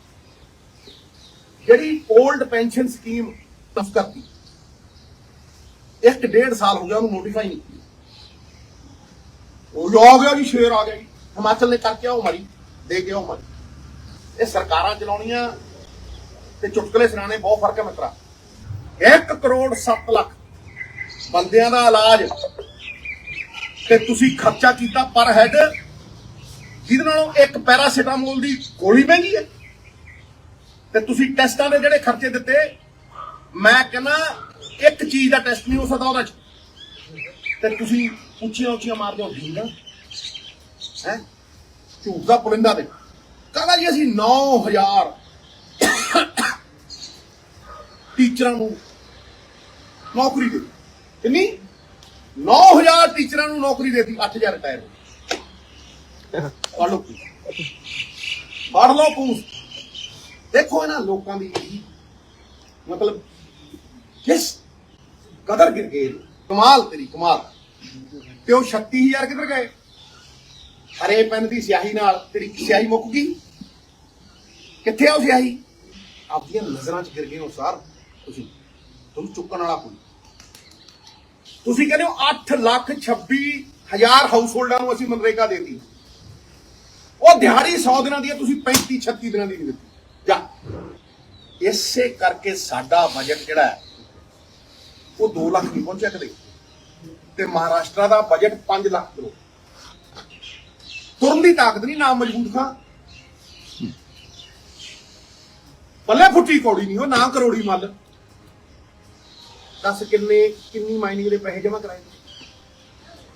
ਜਿਹੜੀ 올ਡ ਪੈਨਸ਼ਨ ਸਕੀਮ ਤਫ ਕਰਤੀ ਇੱਕ ਡੇਢ ਸਾਲ ਹੋ ਗਿਆ ਉਹਨੂੰ ਨੋਟੀਫਾਈ ਨਹੀਂ ਉਹ ਆ ਗਿਆ ਜੀ, ਸ਼ੇਰ ਆ ਗਿਆ ਜੀ। ਹਿਮਾਚਲ ਨੇ ਕਰਕੇ ਆਓ ਮਾਰੀ। ਦੇ ਕੇ ਆਓ ਮਾਰੀ। ਇਹ ਸਰਕਾਰਾਂ ਚਲਾਉਣੀਆਂ ਤੇ ਚੁਟਕਲੇ ਸੁਣਾਣੇ ਬਹੁਤ ਫ਼ਰਕ ਹੈ ਮਿੱਤਰਾ। 1 ਕਰੋੜ 7 ਲੱਖ ਬੰਦਿਆਂ ਦਾ ਇਲਾਜ ਤੇ ਤੁਸੀਂ ਖਰਚਾ ਕੀਤਾ ਪਰ ਹੈਡ, ਜਿਹਦੇ ਨਾਲੋਂ ਇੱਕ ਪੈਰਾਸੀਟਾਮੋਲ ਦੀ ਗੋਲੀ ਮਹਿੰਗੀ ਹੈ। ਤੇ ਤੁਸੀਂ ਟੈਸਟਾਂ ਦੇ ਜਿਹੜੇ ਖਰਚੇ ਦਿੱਤੇ, ਮੈਂ ਕਹਿੰਦਾ ਇੱਕ ਚੀਜ਼ ਦਾ ਟੈਸਟ ਨਹੀਂ ਹੋ ਸਕਦਾ ਉਹਦਾ ਚ। ਤੇ ਤੁਸੀਂ ਉੱਚੀਆਂ ਉੱਚੀਆਂ ਮਾਰਦੇ ਹੋ ਢੀਂਗਾ ਹੈ? ਝੂਠ ਦਾ ਪੁਲਿੰਦਾ ਦੇ ਕਹਿੰਦਾ ਜੀ ਅਸੀਂ 9000 ਟੀਚਰਾਂ ਨੂੰ ਨੌਕਰੀ ਦੇ ਕਿੰਨੀ 9000 ਟੀਚਰਾਂ ਨੂੰ ਨੌਕਰੀ ਦੇਤੀ 8000 ਰਿਟਾਇਰ ਹੋ ਪੜ੍ਹ ਲਓ ਪੜ੍ਹ ਲਓ ਪੂਸ। ਦੇਖੋ ਇਹਨਾਂ ਲੋਕਾਂ ਦੀ ਮਤਲਬ ਕਿਸ ਕਦਰ ਗਿਰ ਗਏ ਕਮਾਲ ਤੇਰੀ, ਕਮਾਲ। ਤੇ ਉਹ 36000 ਕਿੱਧਰ ਗਏ? ਹਰੇ ਪੈਨ ਦੀ ਸਿਆਹੀ ਨਾਲ ਤੇਰੀ ਸਿਆਹੀ ਮੁੱਕ ਗਈ। ਕਿੱਥੇ ਆ ਉਹ ਸਿਆਹੀ? ਆਪਦੀਆਂ ਨਜ਼ਰਾਂ 'ਚ ਗਿਰ ਗਏ ਹੋ ਸਾਰ। ਤੁਸੀਂ, ਤੁਹਾਨੂੰ ਚੁੱਕਣ ਵਾਲਾ ਕੋਈ ਤੁਸੀਂ ਕਹਿੰਦੇ ਹੋ 8 ਲੱਖ 26 ਹਜ਼ਾਰ ਹਾਊਸ ਹੋਲਡਾਂ ਨੂੰ ਅਸੀਂ ਮਨਰੇਗਾ ਦੇਤੀ। ਉਹ ਦਿਹਾੜੀ 100 ਦਿਨਾਂ ਦੀ ਹੈ, ਤੁਸੀਂ 35 36 ਦਿਨਾਂ ਦੀ ਨਹੀਂ ਦਿੱਤੀ। ਜਾ। ਇਸੇ ਕਰਕੇ ਸਾਡਾ ਬਜਟ ਜਿਹੜਾ ਹੈ, ਉਹ 2 ਲੱਖ ਨਹੀਂ ਪਹੁੰਚਿਆ ਕਦੇ। ਤੇ ਮਹਾਰਾਸ਼ਟਰ ਦਾ ਬਜਟ 5 ਲੱਖ ਕਰੋ। ਤੁਰਨ ਦੀ ਤਾਕਤ ਨਹੀਂ ਨਾ ਮਜ਼ਬੂਤ ਖਾਂ ਪੱਲੇ ਫੁੱਟੀ ਕੌੜੀ ਨਹੀਂ ਉਹ ਨਾ ਕਰੋੜੀ ਮੱਲ। ਦੱਸ ਕਿੰਨੇ, ਕਿੰਨੀ ਮਾਈਨਿੰਗ ਦੇ ਪੈਸੇ ਜਮ੍ਹਾਂ ਕਰਾਏ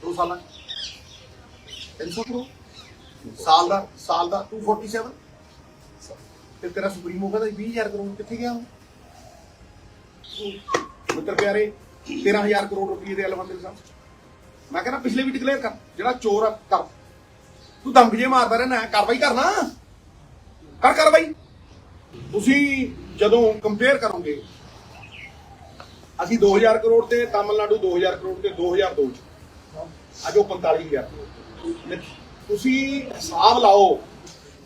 ਦੋ ਸਾਲਾਂ 300 ਕਰੋੜ ਸਾਲ ਦਾ ਸਾਲ ਦਾ 247 ਤੇ ਤੇਰਾ ਸੁਪਰੀਮੋ ਕਹਿੰਦਾ 20000 ਕਰੋੜ, ਕਿੱਥੇ ਗਿਆ ਉਹ? ਮਿੱਤਰ ਪਿਆਰੇ 13000 ਕਰੋੜ ਰੁਪਏ ਦੇ ਐਲਵੰਦੇ ਸਾਹਿਬ ਮੈਂ ਕਹਿੰਦਾ ਪਿਛਲੇ ਵੀ ਡਿਕਲੇਅਰ ਕਰ, ਜਿਹੜਾ ਚੋਰ ਆ, ਕਰ। ਤੂੰ ਦਮ ਜੇ ਮਾਰਦਾ ਰਹਿਣਾ, ਕਾਰਵਾਈ ਕਰਨਾ। ਕਰ ਕਾਰਵਾਈ। ਤੁਸੀਂ ਜਦੋਂ ਕੰਪੇਅਰ ਕਰੋਗੇ ਅਸੀਂ 2000 ਕਰੋੜ ਤੇ ਤਾਮਿਲਨਾਡੂ 2000 ਕਰੋੜ ਤੇ 2002 ਚ। ਅੱਜ ਉਹ 45000 ਕਰੋੜ ਤੁਸੀਂ ਹਿਸਾਬ ਲਾਓ,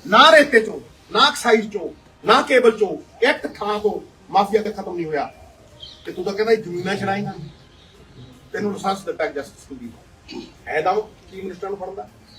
ਨਾ ਰੇਤੇ ਚੋਂ, ਨਾ ਐਕਸਾਈਜ਼ ਚੋਂ, ਨਾ ਕੇਬਲ ਚੋਂ, ਇੱਕ ਥਾਂ ਤੋਂ ਮਾਫੀਆ ਤੇ ਖਤਮ ਨਹੀਂ ਹੋਇਆ। ਤੇ ਤੂੰ ਤਾਂ ਕਹਿੰਦਾ ਜ਼ਮੀਨਾਂ ਛੜਾਏਗਾ ਤੈਨੂੰ ਲਾਇਸੈਂਸ ਦਿੱਤਾ ਜਸਟਿਸ ਕੁਲਦੀਪ ਐਦਾ ਕੀ ਮਿਨਿਸਟਰ ਨੂੰ ਫੜਦਾ